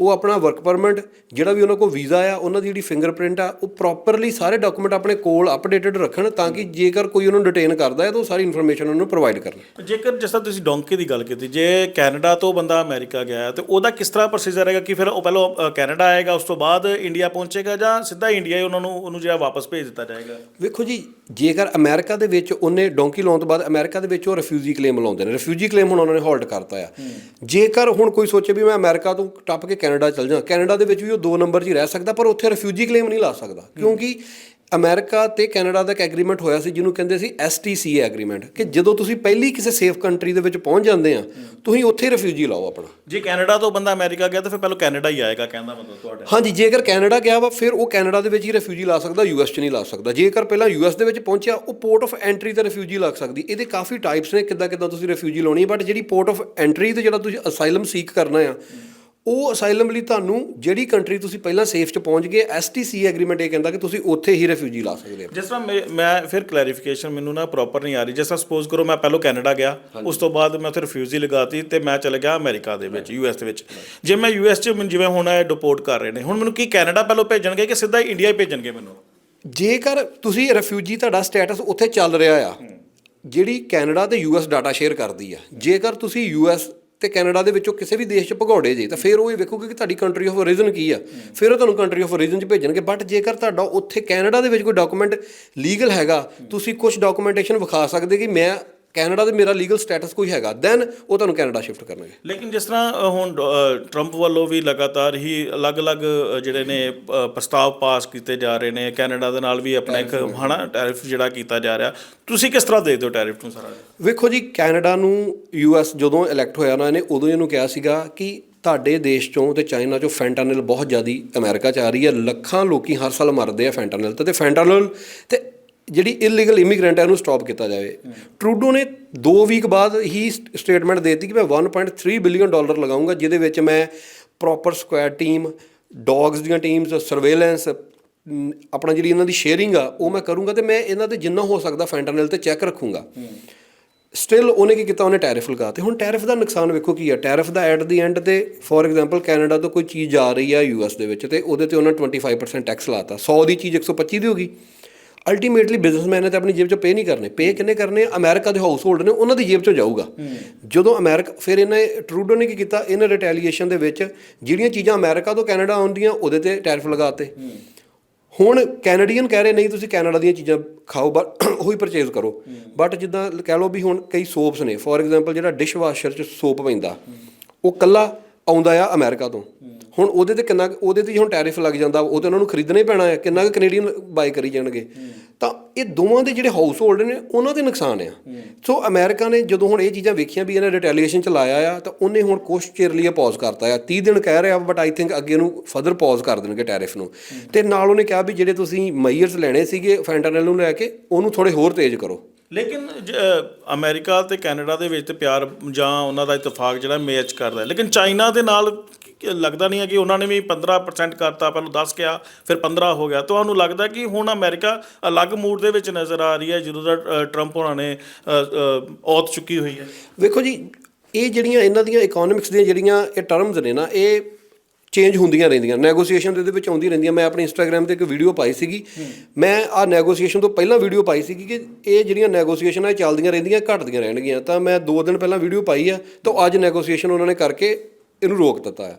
[SPEAKER 1] ਉਹ ਆਪਣਾ ਵਰਕ ਪਰਮਿਟ ਜਿਹੜਾ ਵੀ ਉਹਨਾਂ ਕੋਲ ਵੀਜ਼ਾ ਆ ਉਹਨਾਂ ਦੀ ਜਿਹੜੀ ਫਿੰਗਰਪ੍ਰਿੰਟ ਆ ਉਹ ਪ੍ਰੋਪਰਲੀ ਸਾਰੇ ਡਾਕੂਮੈਂਟ ਆਪਣੇ ਕੋਲ ਅਪਡੇਟਡ ਰੱਖਣ ਤਾਂ ਕਿ ਜੇਕਰ ਕੋਈ ਉਹਨਾਂ ਡਿਟੇਨ ਕਰਦਾ ਹੈ ਤਾਂ ਉਹ ਸਾਰੀ ਇਨਫੋਰਮੇਸ਼ਨ ਉਹਨਾਂ ਪ੍ਰੋਵਾਈਡ ਕਰਨ।
[SPEAKER 2] ਜੇਕਰ ਜਿਸ ਤਰ੍ਹਾਂ ਤੁਸੀਂ ਡੋਂਕੀ ਦੀ ਗੱਲ ਕੀਤੀ ਜੇ ਕੈਨੇਡਾ ਤੋਂ ਬੰਦਾ ਅਮਰੀਕਾ ਗਿਆ ਹੈ ਤੇ ਉਹਦਾ ਕਿਸ ਤਰ੍ਹਾਂ ਪ੍ਰੋਸੀਜਰ ਹੈਗਾ ਕਿ ਫਿਰ ਉਹ ਪਹਿਲਾਂ ਕੈਨੇਡਾ ਆਏਗਾ ਉਸ ਤੋਂ ਬਾਅਦ ਇੰਡੀਆ ਪਹੁੰਚੇਗਾ ਜਾਂ ਸਿੱਧਾ ਇੰਡੀਆ ਹੀ ਉਹਨਾਂ ਨੂੰ ਉਹਨੂੰ ਜਿਹੜਾ ਵਾਪਸ ਭੇਜ ਦਿੱਤਾ ਜਾਏਗਾ?
[SPEAKER 1] ਵੇਖੋ ਜੀ ਜੇਕਰ ਅਮਰੀਕਾ ਦੇ ਵਿੱਚ ਉਹਨੇ ਡੋਂਕੀ ਲਾਉਣ ਤੋਂ ਬਾਅਦ ਅਮਰੀਕਾ ਦੇ ਵਿੱਚ ਉਹ ਰਿਫਿਊਜੀ ਕਲੇਮ ਲਾਉਂਦੇ ਨੇ। ਰਿਫਿਊਜੀ ਕਲੇਮ ਹੁਣ ਉਹਨਾਂ ਨੇ ਹੋਲਡ ਕਰਤਾ ਆ। ਜੇਕਰ ਹੁਣ ਕੋਈ ਸੋਚੇ ਵੀ ਮੈਂ ਅਮਰੀਕਾ ਤੋਂ ਟੱਪ ਕੇ ਕੈਨੇਡਾ ਚਲ ਜਾ ਕੈਨੇਡਾ ਦੇ ਵਿੱਚ ਵੀ ਉਹ ਦੋ ਨੰਬਰ 'ਚ ਹੀ ਰਹਿ ਸਕਦਾ ਪਰ ਉੱਥੇ ਰਿਫਿਊਜੀ ਕਲੇਮ ਨਹੀਂ ਲਾ ਸਕਦਾ। ਕਿਉਂਕਿ ਅਮਰੀਕਾ ਤੇ ਕੈਨੇਡਾ ਦਾ ਇੱਕ ਐਗਰੀਮੈਂਟ ਹੋਇਆ ਸੀ ਜਿਹਨੂੰ ਕਹਿੰਦੇ ਸੀ STCA ਐਗਰੀਮੈਂਟ ਕਿ ਜਦੋਂ ਤੁਸੀਂ ਪਹਿਲੀ ਕਿਸੇ ਸੇਫ ਕੰਟਰੀ ਦੇ ਵਿੱਚ ਪਹੁੰਚ ਜਾਂਦੇ ਆ ਤੁਸੀਂ ਉੱਥੇ ਰਿਫਿਊਜੀ ਲਾਓ ਆਪਣਾ।
[SPEAKER 2] ਜੇ ਕੈਨੇਡਾ ਤੋਂ ਬੰਦਾ ਅਮਰੀਕਾ ਗਿਆ ਤਾਂ ਫਿਰ ਪਹਿਲਾਂ ਕੈਨੇਡਾ ਹੀ ਆਏਗਾ ਕਹਿੰਦਾ ਮਤਲਬ ਤੁਹਾਡਾ।
[SPEAKER 1] ਹਾਂਜੀ ਜੇਕਰ ਕੈਨੇਡਾ ਗਿਆ ਵਾ ਫਿਰ ਉਹ ਕੈਨੇਡਾ ਦੇ ਵਿੱਚ ਹੀ ਰਿਫਿਊਜੀ ਲਾ ਸਕਦਾ ਯੂਐਸ 'ਚ ਨਹੀਂ ਲਾ ਸਕਦਾ। ਜੇਕਰ ਪਹਿਲਾਂ ਯੂਐਸ ਦੇ ਵਿੱਚ ਪਹੁੰਚਿਆ ਉਹ ਪੋਰਟ ਆਫ ਐਂਟਰੀ ਤੇ ਰਿਫਿਊਜੀ ਲੱਗ ਸਕਦੀ। ਇਹਦੇ ਕਾਫੀ ਟਾਈਪਸ ਨੇ ਕਿੱਦਾਂ ਕਿੱਦਾਂ ਤੁਸੀਂ ਰਿਫਿਊਜੀ ਲਾਉਣੀ ਹੈ ਬਟ ਜਿਹੜੀ ਪੋਰਟ ਆਫ ਐਂਟਰੀ ਤੇ ਜਿਹੜਾ ਤੁਸੀਂ ਅਸਾਈਲਮ ਸੀਕ ਕਰਨਾ ਆ ਉਹ ਅਸਾਈਲਮ ਲਈ ਤੁਹਾਨੂੰ ਜਿਹੜੀ ਕੰਟਰੀ ਤੁਸੀਂ ਪਹਿਲਾਂ ਸੇਫ 'ਚ ਪਹੁੰਚ ਗਏ ਐਸਟੀਸੀ ਐਗਰੀਮੈਂਟ ਇਹ ਕਹਿੰਦਾ ਕਿ ਤੁਸੀਂ ਉੱਥੇ ਹੀ ਰਿਫਿਊਜੀ ਲਾ ਸਕਦੇ ਹੋ।
[SPEAKER 2] ਜਿਸ ਤਰ੍ਹਾਂ ਮੈਂ- ਮੈਂ ਫਿਰ ਕਲੈਰੀਫਿਕੇਸ਼ਨ ਮੈਨੂੰ ਨਾ ਪ੍ਰੋਪਰ ਨਹੀਂ ਆ ਰਹੀ। ਜਿਸ ਤਰ੍ਹਾਂ ਸਪੋਜ਼ ਕਰੋ ਮੈਂ ਪਹਿਲਾਂ ਕੈਨੇਡਾ ਗਿਆ ਉਸ ਤੋਂ ਬਾਅਦ ਮੈਂ ਉੱਥੇ ਰਿਫਿਊਜੀ ਲਗਾਤੀ ਤੇ ਮੈਂ ਚਲੇ ਗਿਆ ਅਮਰੀਕਾ ਦੇ ਵਿੱਚ ਯੂਐਸ ਦੇ ਵਿੱਚ। ਜੇ ਮੈਂ ਯੂਐਸ 'ਚ ਮੈਨੂੰ ਜਿਵੇਂ ਹੁਣ ਇਹ ਡਿਪੋਰਟ ਕਰ ਰਹੇ ਨੇ ਹੁਣ ਮੈਨੂੰ ਕੀ ਕੈਨੇਡਾ ਪਹਿਲਾਂ ਭੇਜਣਗੇ ਕਿ ਸਿੱਧਾ ਇੰਡੀਆ ਹੀ ਭੇਜਣਗੇ ਮੈਨੂੰ?
[SPEAKER 1] ਜੇਕਰ ਤੁਸੀਂ ਰਿਫਿਊਜੀ ਤੁਹਾਡਾ ਸਟੇਟਸ ਉੱਥੇ ਚੱਲ ਰਿਹਾ ਆ ਜਿਹੜੀ ਕੈਨੇਡਾ ਤੇ ਯੂਐਸ ਡਾਟਾ ਸ਼ੇਅਰ ਕਰਦੀ ਆ ਜੇਕਰ ਤੁਸੀਂ ਯੂਐਸ ਤੇ ਕੈਨੇਡਾ ਦੇ ਵਿੱਚੋਂ ਕਿਸੇ ਵੀ ਦੇਸ਼ 'ਚ ਭਗੌੜੇ ਜੇ, ਤਾਂ ਫਿਰ ਉਹ ਇਹ ਵੇਖੂਗੇ ਕਿ ਤੁਹਾਡੀ ਕੰਟਰੀ ਆਫ ਓਰੀਜਨ ਕੀ ਆ। ਫਿਰ ਉਹ ਤੁਹਾਨੂੰ ਕੰਟਰੀ ਆਫ ਓਰੀਜਨ 'ਚ ਭੇਜਣਗੇ। ਬਟ ਜੇਕਰ ਤੁਹਾਡਾ ਉੱਥੇ ਕੈਨੇਡਾ ਦੇ ਵਿੱਚ ਕੋਈ ਡਾਕੂਮੈਂਟ ਲੀਗਲ ਹੈਗਾ, ਤੁਸੀਂ ਕੁਝ ਡਾਕੂਮੈਂਟੇਸ਼ਨ ਵਿਖਾ ਸਕਦੇ ਕਿ ਮੈਂ ਕੈਨੇਡਾ ਦੇ ਮੇਰਾ ਲੀਗਲ ਸਟੇਟਸ ਕੋਈ ਹੈਗਾ ਦੈਨ ਉਹ ਤੁਹਾਨੂੰ ਕੈਨੇਡਾ ਸ਼ਿਫਟ ਕਰਨਗੇ।
[SPEAKER 2] ਲੇਕਿਨ ਜਿਸ ਤਰ੍ਹਾਂ ਹੁਣ ਟਰੰਪ ਵੱਲੋਂ ਵੀ ਲਗਾਤਾਰ ਹੀ ਅਲੱਗ-ਅਲੱਗ ਜਿਹੜੇ ਨੇ ਪ੍ਰਸਤਾਵ ਪਾਸ ਕੀਤੇ ਜਾ ਰਹੇ ਨੇ ਕੈਨੇਡਾ ਦੇ ਨਾਲ ਵੀ ਆਪਣਾ ਇੱਕ ਹਨਾ ਟੈਰਿਫ ਜਿਹੜਾ ਕੀਤਾ ਜਾ ਰਿਹਾ। ਤੁਸੀਂ ਕਿਸ ਤਰ੍ਹਾਂ ਦੇਖਦੇ ਹੋ ਟੈਰਿਫ ਨੂੰ ਸਾਰਾ?
[SPEAKER 1] ਵੇਖੋ ਜੀ ਕੈਨੇਡਾ ਨੂੰ ਯੂਐਸ ਜਦੋਂ ਇਲੈਕਟ ਹੋਇਆ ਨਾ ਇਹਨੇ ਉਦੋਂ ਇਹਨੂੰ ਕਿਹਾ ਸੀਗਾ ਕਿ ਤੁਹਾਡੇ ਦੇਸ਼ ਚੋਂ ਤੇ ਚਾਈਨਾ ਚੋਂ ਫੈਂਟਾਨਿਲ ਬਹੁਤ ਜ਼ਿਆਦੀ ਅਮਰੀਕਾ ਚ ਆ ਰਹੀ ਹੈ ਲੱਖਾਂ ਲੋਕੀ ਹਰ ਸਾਲ ਮਰਦੇ ਆ ਫੈਂਟਾਨਿਲ ਤੇ ਫੈਂਟਾਨਿਲ ਤੇ ਜਿਹੜੀ ਇਲੀਗਲ ਇਮੀਗ੍ਰੈਂਟ ਹੈ, ਉਹਨੂੰ ਸਟਾਪ ਕੀਤਾ ਜਾਵੇ। ਟਰੂਡੋ ਨੇ 2 ਵੀਕ ਬਾਅਦ ਹੀ ਸਟੇਟਮੈਂਟ ਦੇ ਦਿੱਤੀ ਕਿ ਮੈਂ 1.3 ਬਿਲੀਅਨ ਡਾਲਰ ਲਗਾਉਂਗਾ ਜਿਹਦੇ ਵਿੱਚ ਮੈਂ ਪ੍ਰੋਪਰ ਸਕੁਐਡ ਟੀਮ ਡੌਗਸ ਦੀਆਂ ਟੀਮਸ ਸਰਵੇਲੈਂਸ ਆਪਣਾ ਜਿਹੜੀ ਇਹਨਾਂ ਦੀ ਸ਼ੇਅਰਿੰਗ ਆ, ਉਹ ਮੈਂ ਕਰੂੰਗਾ ਤੇ ਮੈਂ ਇਹਨਾਂ ਤੇ ਜਿੰਨਾ ਹੋ ਸਕਦਾ ਫੈਂਟਾਨਿਲ ਤੇ ਚੈੱਕ ਰੱਖੂੰਗਾ। ਸਟਿਲ ਉਹਨੇ ਕੀ ਕੀਤਾ? ਉਹਨੇ ਟੈਰਿਫ ਲਗਾ ਤੇ। ਹੁਣ ਟੈਰਿਫ ਦਾ ਨੁਕਸਾਨ ਵੇਖੋ ਕੀ ਆ। ਟੈਰਿਫ ਦਾ ਐਟ ਦੀ ਐਂਡ ਤੇ ਫੋਰ ਐਗਜ਼ਾਮਪਲ ਕੈਨੇਡਾ ਤੋਂ ਕੋਈ ਚੀਜ਼ ਜਾ ਰਹੀ ਆ ਯੂਐਸ ਦੇ ਵਿੱਚ ਤੇ ਉਹਦੇ ਤੇ ਉਹਨਾਂ 25% ਟੈਕਸ ਲਾਤਾ। 100 ਦੀ ਚੀਜ਼ 125 ਦੀ ਹੋ ਗਈ। ਅਲਟੀਮੇਟਲੀ ਬਿਜ਼ਨਸਮੈਨ ਨੇ ਤਾਂ ਆਪਣੀ ਜੇਬ ਚੋਂ ਪੇ ਨਹੀਂ ਕਰਨੇ। ਪੇ ਕਿੰਨੇ ਕਰਨੇ? ਅਮਰੀਕਾ ਦੇ ਹਾਊਸ ਹੋਲਡ ਨੇ ਉਹਨਾਂ ਦੀ ਜੇਬ ਚੋਂ ਜਾਊਗਾ। ਜਦੋਂ ਅਮਰੀਕਾ ਫਿਰ ਇਹਨੇ ਟਰੂਡੋ ਨੇ ਕੀ ਕੀਤਾ? ਇਹਨੇ ਰਿਟੈਲੀਏਸ਼ਨ ਦੇ ਵਿੱਚ ਜਿਹੜੀਆਂ ਚੀਜ਼ਾਂ ਅਮਰੀਕਾ ਤੋਂ ਕੈਨੇਡਾ ਆਉਂਦੀਆਂ ਉਹਦੇ ਤੇ ਟੈਰਿਫ ਲਗਾਤੇ। ਹੁਣ ਕੈਨੇਡੀਅਨ ਕਹਿ ਰਹੇ ਨਹੀਂ ਤੁਸੀਂ ਕੈਨੇਡਾ ਦੀਆਂ ਚੀਜ਼ਾਂ ਖਾਓ ਬਟ ਉਹੀ ਪਰਚੇਜ਼ ਕਰੋ। ਬਟ ਜਿੱਦਾਂ ਕਹਿ ਲਓ ਵੀ ਹੁਣ ਕਈ ਸੋਪਸ ਨੇ। ਫੋਰ ਐਗਜ਼ਾਮਪਲ ਜਿਹੜਾ ਡਿਸ਼ ਵਾਸ਼ਰ ਚ ਸੋਪ ਪੈਂਦਾ ਉਹ ਕੱਲਾ ਆਉਂਦਾ ਆ ਅਮਰੀਕਾ ਤੋਂ। ਹੁਣ ਉਹਦੇ ਤੇ ਕਿੰਨਾ ਕੁ- ਉਹਦੇ ਤੇ ਹੁਣ ਟੈਰਿਫ ਲੱਗ ਜਾਂਦਾ ਉਹ ਤੇ ਉਹਨਾਂ ਨੂੰ ਖਰੀਦਣਾ ਹੀ ਪੈਣਾ ਹੈ ਕਿੰਨਾ ਕੁ ਕੈਨੇਡੀਅਨ ਬਾਈ ਕਰੀ ਜਾਣਗੇ। ਤਾਂ ਇਹ ਦੋਵਾਂ ਦੇ ਜਿਹੜੇ ਹਾਊਸ ਹੋਲਡ ਨੇ ਉਹਨਾਂ ਦੇ ਨੁਕਸਾਨ ਆ। ਸੋ ਅਮਰੀਕਾ ਨੇ ਜਦੋਂ ਹੁਣ ਇਹ ਚੀਜ਼ਾਂ ਵੇਖੀਆਂ ਵੀ ਇਹਨੇ ਰਿਟੈਲੀਏਸ਼ਨ ਚਲਾਇਆ ਆ ਤਾਂ ਉਹਨੇ ਹੁਣ ਕੁਛ ਚਿਰ ਲਈ ਪੌਜ਼ ਕਰਤਾ ਆ। 30 ਦਿਨ ਕਹਿ ਰਿਹਾ ਬਟ ਆਈ ਥਿੰਕ ਅੱਗੇ ਨੂੰ ਫਰਦਰ ਪੌਜ਼ ਕਰ ਦੇਣਗੇ ਟੈਰਿਫ ਨੂੰ। ਤੇ ਨਾਲ ਉਹਨੇ ਕਿਹਾ ਵੀ ਜਿਹੜੇ ਤੁਸੀਂ ਮਈਅਰਸ ਲੈਣੇ ਸੀਗੇ ਫੈਂਟਨਲ ਨੂੰ ਲੈ ਕੇ ਉਹਨੂੰ ਥੋੜੇ ਹੋਰ ਤੇਜ਼ ਕਰੋ।
[SPEAKER 2] ਲੇਕਿਨ ਜ- ਅ, ਅਮਰੀਕਾ ਤੇ ਕੈਨੇਡਾ ਦੇ ਵਿੱਚ ਤੇ ਪਿਆਰ ਜਾਂ ਉਹਨਾਂ ਦਾ ਇਤਫਾਕ ਜਿਹੜਾ ਮੇਚ ਕਰਦਾ ਲੇਕਿਨ ਚਾਈਨਾ ਦੇ ਨਾਲ ਲੱਗਦਾ ਨਹੀਂ ਹੈ ਕਿ ਉਹਨਾਂ ਨੇ ਵੀ 15% ਕਰਤਾ ਪਹਿਲਾਂ 10 ਕਿਹਾ ਫਿਰ 15 ਹੋ ਗਿਆ। ਤੁਹਾਨੂੰ ਲੱਗਦਾ ਕਿ ਹੁਣ ਅਮਰੀਕਾ ਅਲੱਗ ਮੂਡ ਦੇ ਵਿੱਚ ਨਜ਼ਰ ਆ ਰਹੀ ਹੈ ਜਦੋਂ ਦਾ ਟਰੰਪ ਉਹਨਾਂ ਨੇ ਔਤ ਚੁੱਕੀ ਹੋਈ ਹੈ?
[SPEAKER 1] ਵੇਖੋ ਜੀ ਇਹ ਜਿਹੜੀਆਂ ਇਹਨਾਂ ਦੀਆਂ ਇਕਨੋਮਿਕਸ ਦੀਆਂ ਜਿਹੜੀਆਂ ਇਹ ਟਰਮਸ ਨੇ ਨਾ ਇਹ ਚੇਂਜ ਹੁੰਦੀਆਂ ਰਹਿੰਦੀਆਂ। ਨੈਗੋਸੀਏਸ਼ਨ ਦੇ ਵਿੱਚ ਆਉਂਦੀ ਰਹਿੰਦੀਆਂ। ਮੈਂ ਆਪਣੇ ਇੰਸਟਾਗ੍ਰam ਤੇ ਇੱਕ ਵੀਡੀਓ ਪਾਈ ਸੀਗੀ। ਮੈਂ ਆ ਨੈਗੋਸੀਏਸ਼ਨ ਤੋਂ ਪਹਿਲਾਂ ਵੀਡੀਓ ਪਾਈ ਸੀਗੀ ਕਿ ਇਹ ਜਿਹੜੀਆਂ ਨੈਗੋਸੀਏਸ਼ਨਾਂ ਇਹ ਚੱਲਦੀਆਂ ਰਹਿੰਦੀਆਂ ਘਟਦੀਆਂ ਰਹਿਣਗੀਆਂ। ਤਾਂ ਮੈਂ 2 ਦਿਨ ਪਹਿਲਾਂ ਵੀਡੀਓ ਪਾਈ ਆ ਤਾਂ ਅੱਜ ਨੈਗੋਸੀਏਸ਼ਨ ਉਹਨਾਂ ਨੇ ਕਰਕੇ ਇਹਨੂੰ ਰੋਕ ਦਿੱਤਾ ਆ।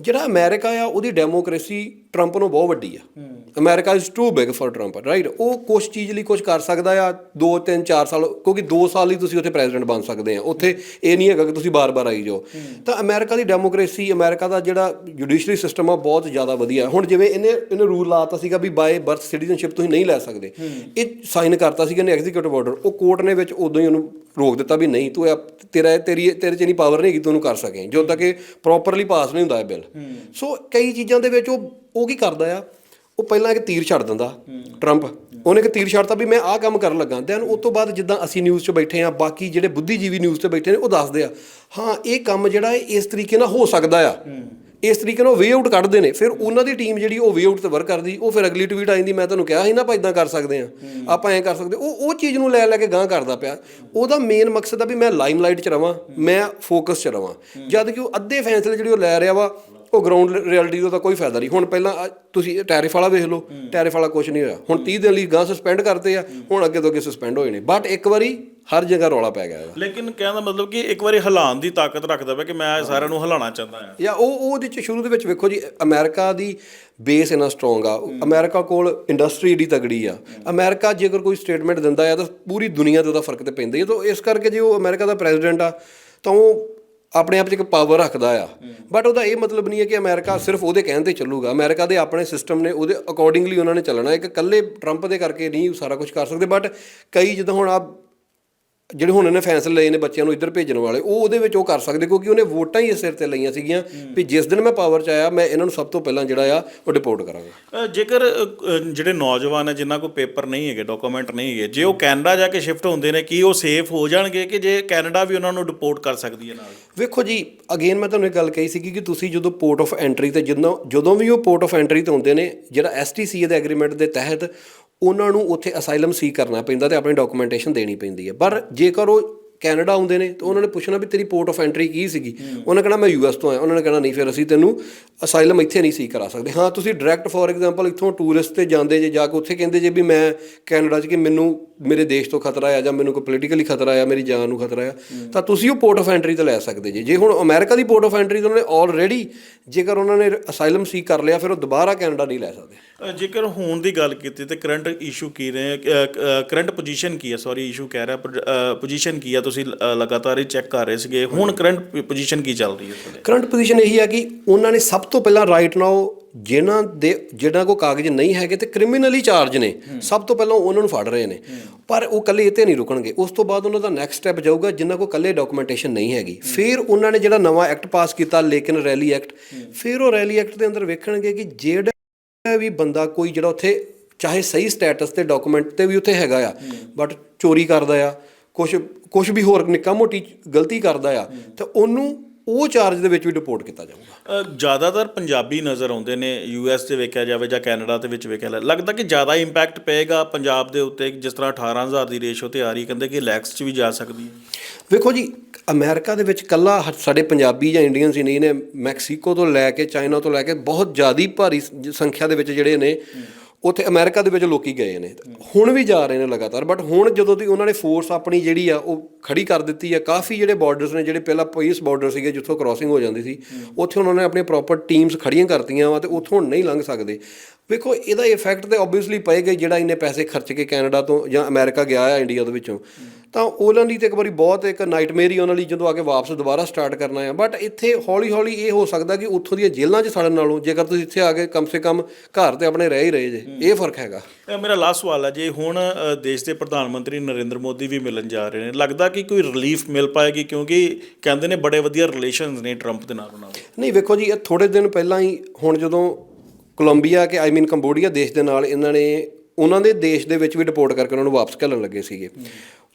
[SPEAKER 1] ਜਿਹੜਾ ਅਮਰੀਕਾ ਆ ਉਹਦੀ ਡੈਮੋਕ੍ਰੇਸੀ ਟਰੰਪ ਨੂੰ ਬਹੁਤ ਵੱਡੀ ਆ। America is too big for Trump right ਉਹ ਕੁਛ ਚੀਜ਼ ਲਈ ਕੁਝ ਕਰ ਸਕਦਾ ਆ 2 3 4 ਸਾਲ ਕਿਉਂਕਿ 2 ਸਾਲ ਲਈ ਤੁਸੀਂ ਉੱਥੇ ਪ੍ਰੈਜ਼ੀਡੈਂਟ ਬਣ ਸਕਦੇ ਆ। ਉੱਥੇ ਇਹ ਨਹੀਂ ਹੈਗਾ ਕਿ ਤੁਸੀਂ ਬਾਰ-ਬਾਰ ਆਈ ਜਾਓ। ਤਾਂ ਅਮਰੀਕਾ ਦੀ ਡੈਮੋਕ੍ਰੇਸੀ ਅਮਰੀਕਾ ਦਾ ਜਿਹੜਾ ਜੁਡੀਸ਼ਰੀ ਸਿਸਟਮ ਆ ਬਹੁਤ ਜ਼ਿਆਦਾ ਵਧੀਆ। ਹੁਣ ਜਿਵੇਂ ਇਹਨੇ ਇਹਨੇ ਰੂਲ ਲਾਤਾ ਸੀਗਾ ਵੀ ਬਾਏ ਬਰਥ ਸਿਟੀਜ਼ਨਸ਼ਿਪ ਤੁਸੀਂ ਨਹੀਂ ਲੈ ਸਕਦੇ। ਇਹ ਸਾਈਨ ਕਰਤਾ ਸੀਗਾ ਨੇ ਐਗਜ਼ੀਕਿਊਟਿਵ ਆਰਡਰ ਉਹ ਕੋਰਟ ਨੇ ਵਿੱਚ ਉਦੋਂ ਹੀ ਉਹਨੂੰ ਰੋਕ ਦਿੱਤਾ ਵੀ ਨਹੀਂ ਤੂੰ ਇਹ- ਤੇਰਾ ਤੇਰੀ ਤੇਰੇ ਚ ਨਹੀਂ ਪਾਵਰ ਨਹੀਂ ਹੈਗੀ ਤੂੰ ਉਹਨੂੰ ਕਰ ਸਕੇ। ਜਦੋਂ ਤੱਕ ਇਹ ਪ੍ਰੋਪਰਲੀ ਪਾਸ ਨਹੀਂ ਹੁੰਦਾ ਇਹ ਬਿੱਲ ਸੋ ਕਈ ਚੀਜ਼ਾਂ ਦੇ ਵਿੱਚ ਉਹ ਉਹ ਕੀ ਕਰਦਾ ਆ? ਉਹ ਪਹਿਲਾਂ ਇੱਕ ਤੀਰ ਛੱਡ ਦਿੰਦਾ ਟਰੰਪ ਉਹਨੇ ਇੱਕ ਤੀਰ ਛੱਡਤਾ ਵੀ ਮੈਂ ਆਹ ਕੰਮ ਕਰਨ ਲੱਗਾ। ਦੈਨ ਉਸ ਤੋਂ ਬਾਅਦ ਜਿੱਦਾਂ ਅਸੀਂ ਨਿਊਜ਼ 'ਚ ਬੈਠੇ ਆ ਬਾਕੀ ਜਿਹੜੇ ਬੁੱਧੀਜੀਵੀ ਨਿਊਜ਼ 'ਤੇ ਬੈਠੇ ਨੇ ਉਹ ਦੱਸਦੇ ਆ ਹਾਂ ਇਹ ਕੰਮ ਜਿਹੜਾ ਇਸ ਤਰੀਕੇ ਨਾਲ ਹੋ ਸਕਦਾ ਆ। ਇਸ ਤਰੀਕੇ ਨਾਲ ਵੇ ਆਊਟ ਕੱਢਦੇ ਨੇ। ਫਿਰ ਉਹਨਾਂ ਦੀ ਟੀਮ ਜਿਹੜੀ ਉਹ ਵੇ ਆਊਟ ਤੇ ਵਰਕ ਕਰਦੀ ਉਹ ਫਿਰ ਅਗਲੀ ਟਵੀਟ ਆ ਜਾਂਦੀ ਮੈਂ ਤੁਹਾਨੂੰ ਕਿਹਾ ਸੀ ਨਾ ਆਪਾਂ ਇਦਾਂ ਕਰ ਸਕਦੇ ਆ ਆਪਾਂ ਐਂ ਕਰ ਸਕਦੇ ਉਹ ਉਹ ਚੀਜ਼ ਨੂੰ ਲੈ ਲੈ ਕੇ ਗਾਂ ਕਰਦਾ ਪਿਆ। ਉਹਦਾ ਮੇਨ ਮਕਸਦ ਆ ਵੀ ਮੈਂ ਲਾਈਮਲਾਈਟ 'ਚ ਰਵਾਂ ਮੈਂ ਫੋਕਸ 'ਚ ਰਵਾਂ। ਜਦ ਕਿ ਉਹ ਅੱਧੇ ਫੈਸਲੇ ਜਿਹੜੇ ਉਹ ਲੈ ਰਿਹਾ ਵਾ ਉਹ ਗਰਾਊਂਡ ਰਿਐਲਿਟੀ ਦਾ ਤਾਂ ਕੋਈ ਫਾਇਦਾ ਨਹੀਂ। ਹੁਣ ਪਹਿਲਾਂ ਤੁਸੀਂ ਟੈਰਿਫ ਵਾਲਾ ਵੇਖ ਲਓ। ਟੈਰਿਫ ਵਾਲਾ ਕੁਝ ਨਹੀਂ ਹੋਇਆ। ਹੁਣ 30 ਦਿਨ ਲਈ ਗਾਂ ਸਸਪੈਂਡ ਕਰਤੇ ਆ। ਹੁਣ ਅੱਗੇ ਤੋਂ ਅੱਗੇ ਸਸਪੈਂਡ ਹੋਏ ਨੇ। ਬਟ ਇੱਕ ਵਾਰੀ ਹਰ ਜਗ੍ਹਾ ਰੌਲਾ ਪੈ ਗਿਆ ਇਹਦਾ।
[SPEAKER 2] ਲੇਕਿਨ ਕਹਿਣ ਦਾ ਮਤਲਬ ਕਿ ਇੱਕ ਵਾਰੀ ਹਿਲਾਉਣ ਦੀ ਤਾਕਤ ਰੱਖਦਾ ਵਾ ਕਿ ਮੈਂ ਸਾਰਿਆਂ ਨੂੰ ਹਿਲਾਉਣਾ ਚਾਹੁੰਦਾ ਹਾਂ।
[SPEAKER 1] ਜਾਂ ਉਹ ਉਹ ਉਹਦੇ ਚ ਸ਼ੁਰੂ ਦੇ ਵਿੱਚ ਵੇਖੋ ਜੀ ਅਮਰੀਕਾ ਦੀ ਬੇਸ ਇਨਾ ਸਟਰੋਂਗ ਆ। ਅਮਰੀਕਾ ਕੋਲ ਇੰਡਸਟਰੀ ਏਡੀ ਤਗੜੀ ਆ। ਅਮਰੀਕਾ ਜੇਕਰ ਕੋਈ ਸਟੇਟਮੈਂਟ ਦਿੰਦਾ ਆ ਤਾਂ ਪੂਰੀ ਦੁਨੀਆ ਤੇ ਉਹਦਾ ਫ਼ਰਕ ਤੇ ਪੈਂਦਾ ਹੀ ਆ। ਤਾਂ ਇਸ ਕਰਕੇ ਜੇ ਉਹ ਅਮਰੀਕਾ ਦਾ ਪ੍ਰੈਜ਼ੀਡੈਂਟ ਆ ਤਾਂ ਉਹ ਆਪਣੇ ਆਪ 'ਚ ਇੱਕ ਪਾਵਰ ਰੱਖਦਾ ਆ। ਬਟ ਉਹਦਾ ਇਹ ਮਤਲਬ ਨਹੀਂ ਹੈ ਕਿ ਅਮਰੀਕਾ ਸਿਰਫ ਉਹਦੇ ਕਹਿਣ ਤੇ ਚੱਲੂਗਾ। ਅਮਰੀਕਾ ਦੇ ਆਪਣੇ ਸਿਸਟਮ ਨੇ ਉਹਦੇ ਅਕੋਰਡਿੰਗਲੀ ਉਹਨਾਂ ਨੇ ਚੱਲਣਾ। ਇੱਕ ਇਕੱਲੇ ਟਰੰਪ ਦੇ ਕਰਕੇ ਨਹੀਂ ਸਾਰਾ ਕੁਝ ਕਰ ਸਕਦੇ। ਬਟ ਕਈ ਜਿੱਦਾਂ ਹੁਣ ਆ ਜਿਹੜੇ ਹੁਣ ਇਹਨੇ ਫੈਸਲੇ ਲਏ ਨੇ ਬੱਚਿਆਂ ਨੂੰ ਇੱਧਰ ਭੇਜਣ ਵਾਲੇ ਉਹ ਉਹਦੇ ਵਿੱਚ ਉਹ ਕਰ ਸਕਦੇ ਕਿਉਂਕਿ ਉਹਨੇ ਵੋਟਾਂ ਹੀ ਇਸ ਸਿਰ ਤੇ ਲਈਆਂ ਸੀਗੀਆਂ ਵੀ ਜਿਸ ਦਿਨ ਮੈਂ ਪਾਵਰ 'ਚ ਆਇਆ ਮੈਂ ਇਹਨਾਂ ਨੂੰ ਸਭ ਤੋਂ ਪਹਿਲਾਂ ਜਿਹੜਾ ਆ ਉਹ ਡਿਪੋਰਟ ਕਰਾਂਗਾ।
[SPEAKER 2] ਜੇਕਰ ਜਿਹੜੇ ਨੌਜਵਾਨ ਹੈ ਜਿਨ੍ਹਾਂ ਕੋਲ ਪੇਪਰ ਨਹੀਂ ਹੈਗੇ ਡਾਕੂਮੈਂਟ ਨਹੀਂ ਹੈਗੇ ਜੇ ਉਹ ਕੈਨੇਡਾ ਜਾ ਕੇ ਸ਼ਿਫਟ ਹੁੰਦੇ ਨੇ ਕੀ ਉਹ ਸੇਫ ਹੋ ਜਾਣਗੇ ਕਿ ਜੇ ਕੈਨੇਡਾ ਵੀ ਉਹਨਾਂ ਨੂੰ ਡਿਪੋਰਟ ਕਰ ਸਕਦੀ ਹੈ ਨਾਲ?
[SPEAKER 1] ਵੇਖੋ ਜੀ ਅਗੇਨ ਮੈਂ ਤੁਹਾਨੂੰ ਇੱਕ ਗੱਲ ਕਹੀ ਸੀਗੀ ਕਿ ਤੁਸੀਂ ਜਦੋਂ ਪੋਰਟ ਆਫ ਐਂਟਰੀ ਤੇ ਜਦੋਂ ਜਦੋਂ ਵੀ ਉਹ ਪੋਰਟ ਆਫ ਐਂਟਰੀ ਤੇ ਹੁੰਦੇ ਨੇ ਜਿਹੜਾ ਐਸਟੀਸੀ ਦੇ ਐਗਰੀਮੈਂਟ ਦੇ ਤਹਿਤ ਉਹਨਾਂ ਨੂੰ ਉੱਥੇ ਅਸਾਈਲਮ ਸੀ ਕਰਨਾ ਪੈਂਦਾ ਤੇ ਆਪਣੀ ਡਾਕੂਮੈਂਟੇਸ਼ਨ ਦੇਣੀ ਪੈਂਦੀ ਹੈ। ਪਰ ਜੇਕਰ ਉਹ ਕੈਨੇਡਾ ਆਉਂਦੇ ਨੇ, ਤਾਂ ਉਹਨਾਂ ਨੇ ਪੁੱਛਣਾ ਵੀ ਤੇਰੀ ਪੋਰਟ ਆਫ ਐਂਟਰੀ ਕੀ ਸੀਗੀ? ਉਹਨਾਂ ਕਹਿਣਾ, ਮੈਂ ਯੂਐਸ ਤੋਂ ਆਇਆ। ਉਹਨਾਂ ਨੇ ਕਹਿਣਾ, ਨਹੀਂ ਫਿਰ ਅਸੀਂ ਤੈਨੂੰ ਅਸਾਈਲਮ ਇੱਥੇ ਨਹੀਂ ਸੀ ਕਰਾ ਸਕਦੇ। ਹਾਂ, ਤੁਸੀਂ ਡਾਇਰੈਕਟ ਫੋਰ ਐਗਜ਼ਾਮਪਲ ਇੱਥੋਂ ਟੂਰਿਸਟ ਤੇ ਜਾਂਦੇ ਜੇ, ਜਾ ਕੇ ਉੱਥੇ ਕਹਿੰਦੇ ਜੇ ਵੀ ਮੈਂ ਕੈਨੇਡਾ 'ਚ ਕਿ ਮੈਨੂੰ ਮੇਰੇ ਦੇਸ਼ ਤੋਂ ਖਤਰਾ ਆ, ਜਾਂ ਮੈਨੂੰ ਕੋਈ ਪੋਲੀਟੀਕਲੀ ਖਤਰਾ ਆ, ਮੇਰੀ ਜਾਨ ਨੂੰ ਖਤਰਾ ਆ, ਤਾਂ ਤੁਸੀਂ ਉਹ ਪੋਰਟ ਆਫ ਐਂਟਰੀ ਤੇ ਲੈ ਸਕਦੇ ਜੇ। ਜੇ ਹੁਣ ਅਮਰੀਕਾ ਦੀ ਪੋਰਟ ਆਫ ਐਂਟਰੀ ਤੇ ਉਹਨਾਂ ਨੇ ਆਲਰੇਡੀ ਜੇਕਰ ਉਹਨਾਂ ਨੇ ਅਸਾਈਲਮ ਸੀ ਕਰ ਲਿਆ, ਫਿਰ ਉਹ ਦੁਬਾਰਾ ਕੈਨੇਡਾ ਨਹੀਂ ਲੈ ਸਕਦੇ।
[SPEAKER 2] ਜੇਕਰ ਹੁਣ ਦੀ ਗੱਲ ਕੀਤੀ, ਤੇ ਕਰੰਟ ਇਸ਼ੂ ਕੀ ਰਹੇ ਕਰੰਟ ਪੋਜੀਸ਼ਨ ਕੀ ਹੈ? ਸੌਰੀ ਇਸ਼ੂ ਕਹਿ ਰਿਹਾ ਪੋਜੀਸ਼ਨ ਕੀ ਹੈ ਤੁਸੀਂ ਲਗਾਤਾਰ ਹੀ ਚੈੱਕ ਕਰ ਰਹੇ ਸੀਗੇ। ਹੁਣ ਕਰੰਟ ਪੋਜੀਸ਼ਨ ਕੀ ਚੱਲ ਰਹੀ ਹੈ ਤੁਹਾਡੇ?
[SPEAKER 1] ਕਰੰਟ ਪੋਜੀਸ਼ਨ ਇਹੀ ਹੈ ਕਿ ਉਹਨਾਂ ਨੇ ਸਭ ਤੋਂ ਪਹਿਲਾਂ ਰਾਈਟ ਨਾਓ ਜਿਨ੍ਹਾਂ ਦੇ ਜਿਹਨਾਂ ਕੋ ਕਾਗਜ਼ ਨਹੀਂ ਹੈਗੇ ਤੇ ਕ੍ਰਿਮੀਨਲੀ ਚਾਰਜ ਨੇ। ਸਭ ਤੋਂ ਪਹਿਲਾਂ ਉਹਨਾਂ ਨੂੰ ਫੜ ਰਹੇ ਨੇ। ਪਰ ਉਹ ਕੱਲੇ ਤੇ ਨਹੀਂ ਰੁਕਣਗੇ। ਉਸ ਤੋਂ ਬਾਅਦ ਉਹਨਾਂ ਦਾ ਨੈਕਸਟ ਸਟੈਪ ਜਾਊਗਾ ਜਿਨ੍ਹਾਂ ਕੋ ਕੱਲੇ ਡਾਕੂਮੈਂਟੇਸ਼ਨ ਨਹੀਂ ਹੈਗੀ। ਫਿਰ ਉਹਨਾਂ ਨੇ ਜਿਹੜਾ ਨਵਾਂ ਐਕਟ ਪਾਸ ਕੀਤਾ ਲੇਕਿਨ ਰੈਲੀ ਐਕਟ ਫਿਰ ਉਹ ਰੈਲੀ ਐਕਟ ਦੇ ਅੰਦਰ ਵੇਖਣਗੇ ਕਿ ਜਿਹੜਾ ਵੀ ਬੰਦਾ ਕੋਈ ਜਿਹੜਾ ਉੱਥੇ ਚਾਹੇ ਸਹੀ ਸਟੇਟਸ ਤੇ ਡਾਕੂਮੈਂਟ ਤੇ ਵੀ ਉੱਥੇ ਹੈਗਾ ਆ ਬਟ ਚੋਰੀ ਕਰਦਾ ਆ ਕੁਝ ਕੁਝ ਵੀ ਹੋਰ ਨਿੱਕਾ ਮੋਟੀ ਗਲਤੀ ਕਰਦਾ ਆ ਤੇ ਉਹਨੂੰ ਉਹ ਚਾਰਜ ਦੇ ਵਿੱਚ ਵੀ ਡਿਪੋਰਟ ਕੀਤਾ ਜਾਊਗਾ।
[SPEAKER 2] ਜ਼ਿਆਦਾਤਰ ਪੰਜਾਬੀ ਨਜ਼ਰ ਆਉਂਦੇ ਨੇ ਯੂਐਸ ਦੇ ਵੇਖਿਆ ਜਾਵੇ ਜਾਂ ਕੈਨੇਡਾ ਦੇ ਵਿੱਚ ਵੇਖਿਆ। ਲੱਗਦਾ ਕਿ ਜ਼ਿਆਦਾ ਇੰਪੈਕਟ ਪਏਗਾ ਪੰਜਾਬ ਦੇ ਉੱਤੇ ਜਿਸ ਤਰ੍ਹਾਂ 18000 ਦੀ ਰੇਸ਼ੋ ਤੇ ਆ ਰਹੀ ਕਹਿੰਦੇ ਕਿ ਲੈਕਸ 'ਚ ਵੀ ਜਾ ਸਕਦੀ ਹੈ।
[SPEAKER 1] ਵੇਖੋ ਜੀ ਅਮਰੀਕਾ ਦੇ ਵਿੱਚ ਕੱਲਾ ਸਾਡੇ ਪੰਜਾਬੀ ਜਾਂ ਇੰਡੀਅਨਸ ਹੀ ਨਹੀਂ ਨੇ ਮੈਕਸੀਕੋ ਤੋਂ ਲੈ ਕੇ ਚਾਈਨਾ ਤੋਂ ਲੈ ਕੇ ਬਹੁਤ ਜ਼ਿਆਦੀ ਭਾਰੀ ਸੰਖਿਆ ਦੇ ਵਿੱਚ ਜਿਹੜੇ ਨੇ ਉੱਥੇ ਅਮਰੀਕਾ ਦੇ ਵਿੱਚ ਲੋਕੀ ਗਏ ਨੇ। ਹੁਣ ਵੀ ਜਾ ਰਹੇ ਨੇ ਲਗਾਤਾਰ ਬਟ ਹੁਣ ਜਦੋਂ ਦੀ ਉਹਨਾਂ ਨੇ ਫੋਰਸ ਆਪਣੀ ਜਿਹੜੀ ਆ ਉਹ ਖੜੀ ਕਰ ਦਿੱਤੀ ਆ ਕਾਫੀ ਜਿਹੜੇ ਬਾਰਡਰਸ ਨੇ ਜਿਹੜੇ ਪਹਿਲਾਂ ਪੀਸ ਬਾਰਡਰ ਸੀਗੇ ਜਿੱਥੋਂ ਕ੍ਰਾਸਿੰਗ ਹੋ ਜਾਂਦੀ ਸੀ ਉੱਥੇ ਉਹਨਾਂ ਨੇ ਆਪਣੀਆਂ ਪ੍ਰੋਪਰ ਟੀਮਸ ਖੜੀਆਂ ਕਰਤੀਆਂ ਵਾ ਤੇ ਉੱਥੋਂ ਨਹੀਂ ਲੰਘ ਸਕਦੇ। ਵੇਖੋ ਇਹਦਾ ਇਫੈਕਟ ਤੇ ਆਬਵੀਅਸਲੀ ਪਏਗਾ ਜਿਹੜਾ ਇੰਨੇ ਪੈਸੇ ਖਰਚ ਕੇ ਕੈਨੇਡਾ ਤੋਂ ਜਾਂ ਅਮਰੀਕਾ ਗਿਆ ਆ ਇੰਡੀਆ ਦੇ ਵਿੱਚੋਂ। ਤਾਂ ਉਹਨਾਂ ਲਈ ਤੇ ਇੱਕ ਵਾਰੀ ਬਹੁਤ ਇੱਕ ਨਾਈਟਮੇਅਰ ਹੀ ਉਹਨਾਂ ਲਈ ਜਦੋਂ ਆ ਕੇ ਵਾਪਸ ਦੁਬਾਰਾ ਸਟਾਰਟ ਕਰਨਾ ਹੈ ਬਟ ਇੱਥੇ ਹੌਲੀ ਹੌਲੀ ਇਹ ਹੋ ਸਕਦਾ ਕਿ ਉੱਥੋਂ ਦੀਆਂ ਜੇਲ੍ਹਾਂ 'ਚ ਸੜਨ ਨਾਲੋਂ ਜੇਕਰ ਤੁਸੀਂ ਇੱਥੇ ਆ ਕੇ ਕਮ ਸੇ ਕਮ ਘਰ ਤੇ ਆਪਣੇ ਰਹਿ ਹੀ ਰਹੇ ਜੇ ਇਹ ਫ਼ਰਕ ਹੈਗਾ।
[SPEAKER 2] ਮੇਰਾ ਲਾਸਟ ਸਵਾਲ ਹੈ ਜੀ ਹੁਣ ਦੇਸ਼ ਦੇ ਪ੍ਰਧਾਨ ਮੰਤਰੀ ਨਰਿੰਦਰ ਮੋਦੀ ਵੀ ਮਿਲਣ ਜਾ ਰਹੇ ਨੇ ਲੱਗਦਾ ਕਿ ਕੋਈ ਰਿਲੀਫ ਮਿਲ ਪਾਏਗੀ? ਕਿਉਂਕਿ ਕਹਿੰਦੇ ਨੇ ਬੜੇ ਵਧੀਆ ਰਿਲੇਸ਼ਨਸ ਨੇ ਟਰੰਪ ਦੇ ਨਾਲ ਉਹਨਾਂ ਦੇ।
[SPEAKER 1] ਨਹੀਂ ਵੇਖੋ ਜੀ ਇਹ ਥੋੜੇ ਦਿਨ ਪਹਿਲਾਂ ਹੀ ਹੁਣ ਜਦੋਂ ਕੋਲੰਬੀਆ ਕਿ ਆਈ ਮੀਨ ਕੰਬੋਡੀਆ ਦੇਸ਼ ਦੇ ਨਾਲ ਇਹਨਾਂ ਨੇ, ਉਹਨਾਂ ਦੇ ਦੇਸ਼ ਦੇ ਵਿੱਚ ਵੀ ਡਿਪੋਰਟ ਕਰਕੇ ਉਹਨਾਂ ਨੂੰ ਵਾਪਸ ਘੱਲਣ ਲੱਗੇ ਸੀਗੇ।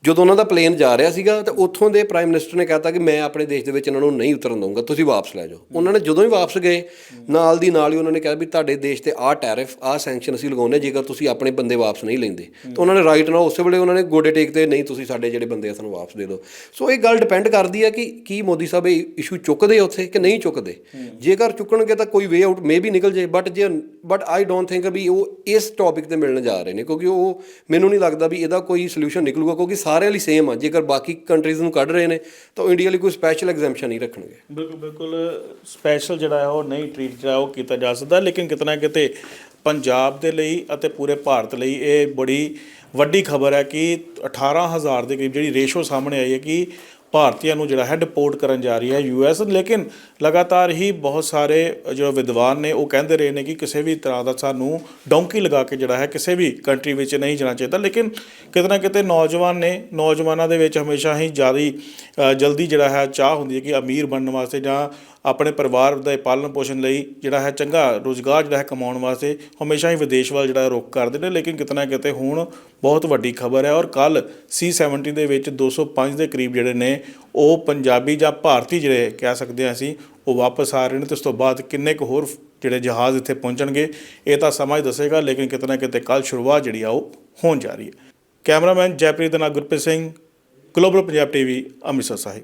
[SPEAKER 1] ਜਦੋਂ ਉਹਨਾਂ ਦਾ ਪਲੇਨ ਜਾ ਰਿਹਾ ਸੀਗਾ ਤੇ ਉੱਥੋਂ ਦੇ ਪ੍ਰਾਈਮ ਮਿਨਿਸਟਰ ਨੇ ਕਹਿਤਾ ਕਿ ਮੈਂ ਆਪਣੇ ਦੇਸ਼ ਦੇ ਵਿੱਚ ਇਹਨਾਂ ਨੂੰ ਨਹੀਂ ਉਤਰਨ ਦਊਂਗਾ ਤੁਸੀਂ ਵਾਪਸ ਲੈ ਜਾਓ। ਉਹਨਾਂ ਨੇ ਜਦੋਂ ਹੀ ਵਾਪਸ ਗਏ ਨਾਲ ਦੀ ਨਾਲ ਹੀ ਉਹਨਾਂ ਨੇ ਕਿਹਾ ਵੀ ਤੁਹਾਡੇ ਦੇਸ਼ ਤੇ ਆਹ ਟੈਰਿਫ ਆਹ ਸੈਂਕਸ਼ਨ ਅਸੀਂ ਲਗਾਉਂਦੇ ਜੇਕਰ ਤੁਸੀਂ ਆਪਣੇ ਬੰਦੇ ਵਾਪਸ ਨਹੀਂ ਲੈਂਦੇ। ਤਾਂ ਉਹਨਾਂ ਨੇ ਰਾਈਟ ਨਾਲ ਉਸੇ ਵੇਲੇ ਉਹਨਾਂ ਨੇ ਗੋਡੇ ਟੇਕਦੇ ਨਹੀਂ ਤੁਸੀਂ ਸਾਡੇ ਜਿਹੜੇ ਬੰਦੇ ਆ ਸਾਨੂੰ ਵਾਪਸ ਦੇ ਦਿਓ। ਸੋ ਇਹ ਗੱਲ ਡਿਪੈਂਡ ਕਰਦੀ ਹੈ ਕਿ ਕੀ ਮੋਦੀ ਸਾਹਿਬ ਇਹ ਇਸ਼ੂ ਚੁੱਕਦੇ ਉੱਥੇ ਕਿ ਨਹੀਂ ਚੁੱਕਦੇ। ਜੇਕਰ ਚੁੱਕਣਗੇ ਤਾਂ ਕੋਈ ਵੇ ਆਊਟ ਮੇ ਵੀ ਨਿਕਲ ਜੇ ਬਟ ਜੇ ਬਟ ਆਈ ਡੋਨਟ ਥਿੰਕ ਵੀ ਉਹ ਇਸ ਟੌਪਿਕ ਤੇ ਮਿਲਣ ਜਾ ਰਹੇ ਨੇ ਕਿਉਂਕਿ ਉਹ ਮੈਨੂੰ ਨਹੀਂ ਲੱਗਦਾ ਵੀ ਇਹਦਾ ਕੋਈ ਸੋਲੂਸ਼ਨ ਨਿਕਲੂਗਾ ਕਿਉਂਕਿ ਸਾਰਿਆਂ ਲਈ ਸੇਮ ਆ। ਜੇਕਰ ਬਾਕੀ ਕੰਟਰੀਜ਼ ਨੂੰ ਕੱਢ ਰਹੇ ਨੇ, ਤਾਂ ਇੰਡੀਆ ਲਈ ਕੋਈ ਸਪੈਸ਼ਲ ਐਗਜ਼ੈਂਪਸ਼ਨ ਨਹੀਂ ਰੱਖਣਗੇ।
[SPEAKER 2] ਬਿਲਕੁਲ ਬਿਲਕੁਲ। ਸਪੈਸ਼ਲ ਜਿਹੜਾ ਉਹ ਨਹੀਂ ਟ੍ਰੀਟ ਜਿਹੜਾ ਉਹ ਕੀਤਾ ਜਾ ਸਕਦਾ। ਲੇਕਿਨ ਕਿਤਨਾ ਕਿਤੇ ਪੰਜਾਬ ਦੇ ਲਈ ਅਤੇ ਪੂਰੇ ਭਾਰਤ ਲਈ ਇਹ ਬੜੀ ਵੱਡੀ ਖਬਰ ਹੈ ਕਿ 18000 ਦੇ ਕਰੀਬ ਜਿਹੜੀ ਰੇਸ਼ੋ ਸਾਹਮਣੇ ਆਈ ਹੈ ਕਿ ਭਾਰਤੀਆਂ ਨੂੰ ਜਿਹੜਾ ਹੈ ਡਿਪੋਰਟ ਕਰਨ ਜਾ ਰਹੀ ਹੈ ਯੂਐਸ ਲੇਕਿਨ ਲਗਾਤਾਰ ਹੀ ਬਹੁਤ ਸਾਰੇ ਜੋ ਵਿਦਵਾਨ ਨੇ, ਉਹ ਕਹਿੰਦੇ ਰਹੇ ਨੇ ਕਿ ਕਿਸੇ ਵੀ ਤਰ੍ਹਾਂ ਦਾ ਸਾਨੂੰ ਡੌਂਕੀ ਲਗਾ ਕੇ ਜਿਹੜਾ ਹੈ ਕਿਸੇ ਵੀ ਕੰਟਰੀ ਵਿੱਚ ਨਹੀਂ ਜਾਣਾ ਚਾਹੀਦਾ। ਲੇਕਿਨ ਕਿਤੇ ਨਾ ਕਿਤੇ ਨੌਜਵਾਨ ਨੇ, ਨੌਜਵਾਨਾਂ ਦੇ ਵਿੱਚ ਹਮੇਸ਼ਾ ਹੀ ਜ਼ਿਆਦਾ ਜਲਦੀ ਜਿਹੜਾ ਹੈ ਚਾਹ ਹੁੰਦੀ ਹੈ ਕਿ ਅਮੀਰ ਬਣਨ ਵਾਸਤੇ ਜਾਂ ਆਪਣੇ ਪਰਿਵਾਰ ਦੇ ਪਾਲਣ ਪੋਸ਼ਣ ਲਈ ਜਿਹੜਾ ਹੈ ਚੰਗਾ ਰੋਜ਼ਗਾਰ ਜਿਹੜਾ ਹੈ ਕਮਾਉਣ ਵਾਸਤੇ ਹਮੇਸ਼ਾ ਹੀ ਵਿਦੇਸ਼ ਵੱਲ ਜਿਹੜਾ ਹੈ ਰੁਖ ਕਰਦੇ ਨੇ, ਲੇਕਿਨ ਕਿਤੇ ਨਾ ਕਿਤੇ ਹੁਣ ਬਹੁਤ ਵੱਡੀ ਖਬਰ ਹੈ ਔਰ ਕੱਲ C70 ਦੇ ਵਿੱਚ 205 ਦੇ ਕਰੀਬ ਜਿਹੜੇ ਨੇ, ਉਹ ਪੰਜਾਬੀ ਜਾਂ ਭਾਰਤੀ ਜਿਹੜੇ ਕਹਿ ਸਕਦੇ ਹਾਂ ਅਸੀਂ, ਉਹ ਵਾਪਸ ਆ ਰਹੇ ਨੇ, ਤੇ ਉਸ ਤੋਂ ਬਾਅਦ ਕਿੰਨੇ ਕੁ ਹੋਰ ਜਿਹੜੇ ਜਹਾਜ਼ ਇੱਥੇ ਪਹੁੰਚਣਗੇ, ਇਹ ਤਾਂ ਸਮਾਂ ਹੀ ਦੱਸੇਗਾ, ਲੇਕਿਨ ਕਿਤੇ ਨਾ ਕਿਤੇ ਕੱਲ ਸ਼ੁਰੂਆਤ ਜਿਹੜੀ ਆ, ਉਹ ਹੋਣ ਜਾ ਰਹੀ ਹੈ। ਕੈਮਰਾਮੈਨ ਜੈਪ੍ਰੀਤ ਨਾਲ ਗੁਰਪ੍ਰੀਤ ਸਿੰਘ ਗਲੋਬਲ ਪੰਜਾਬ ਟੀਵੀ ਅੰਮ੍ਰਿਤਸਰ ਸਾਹਿਬ।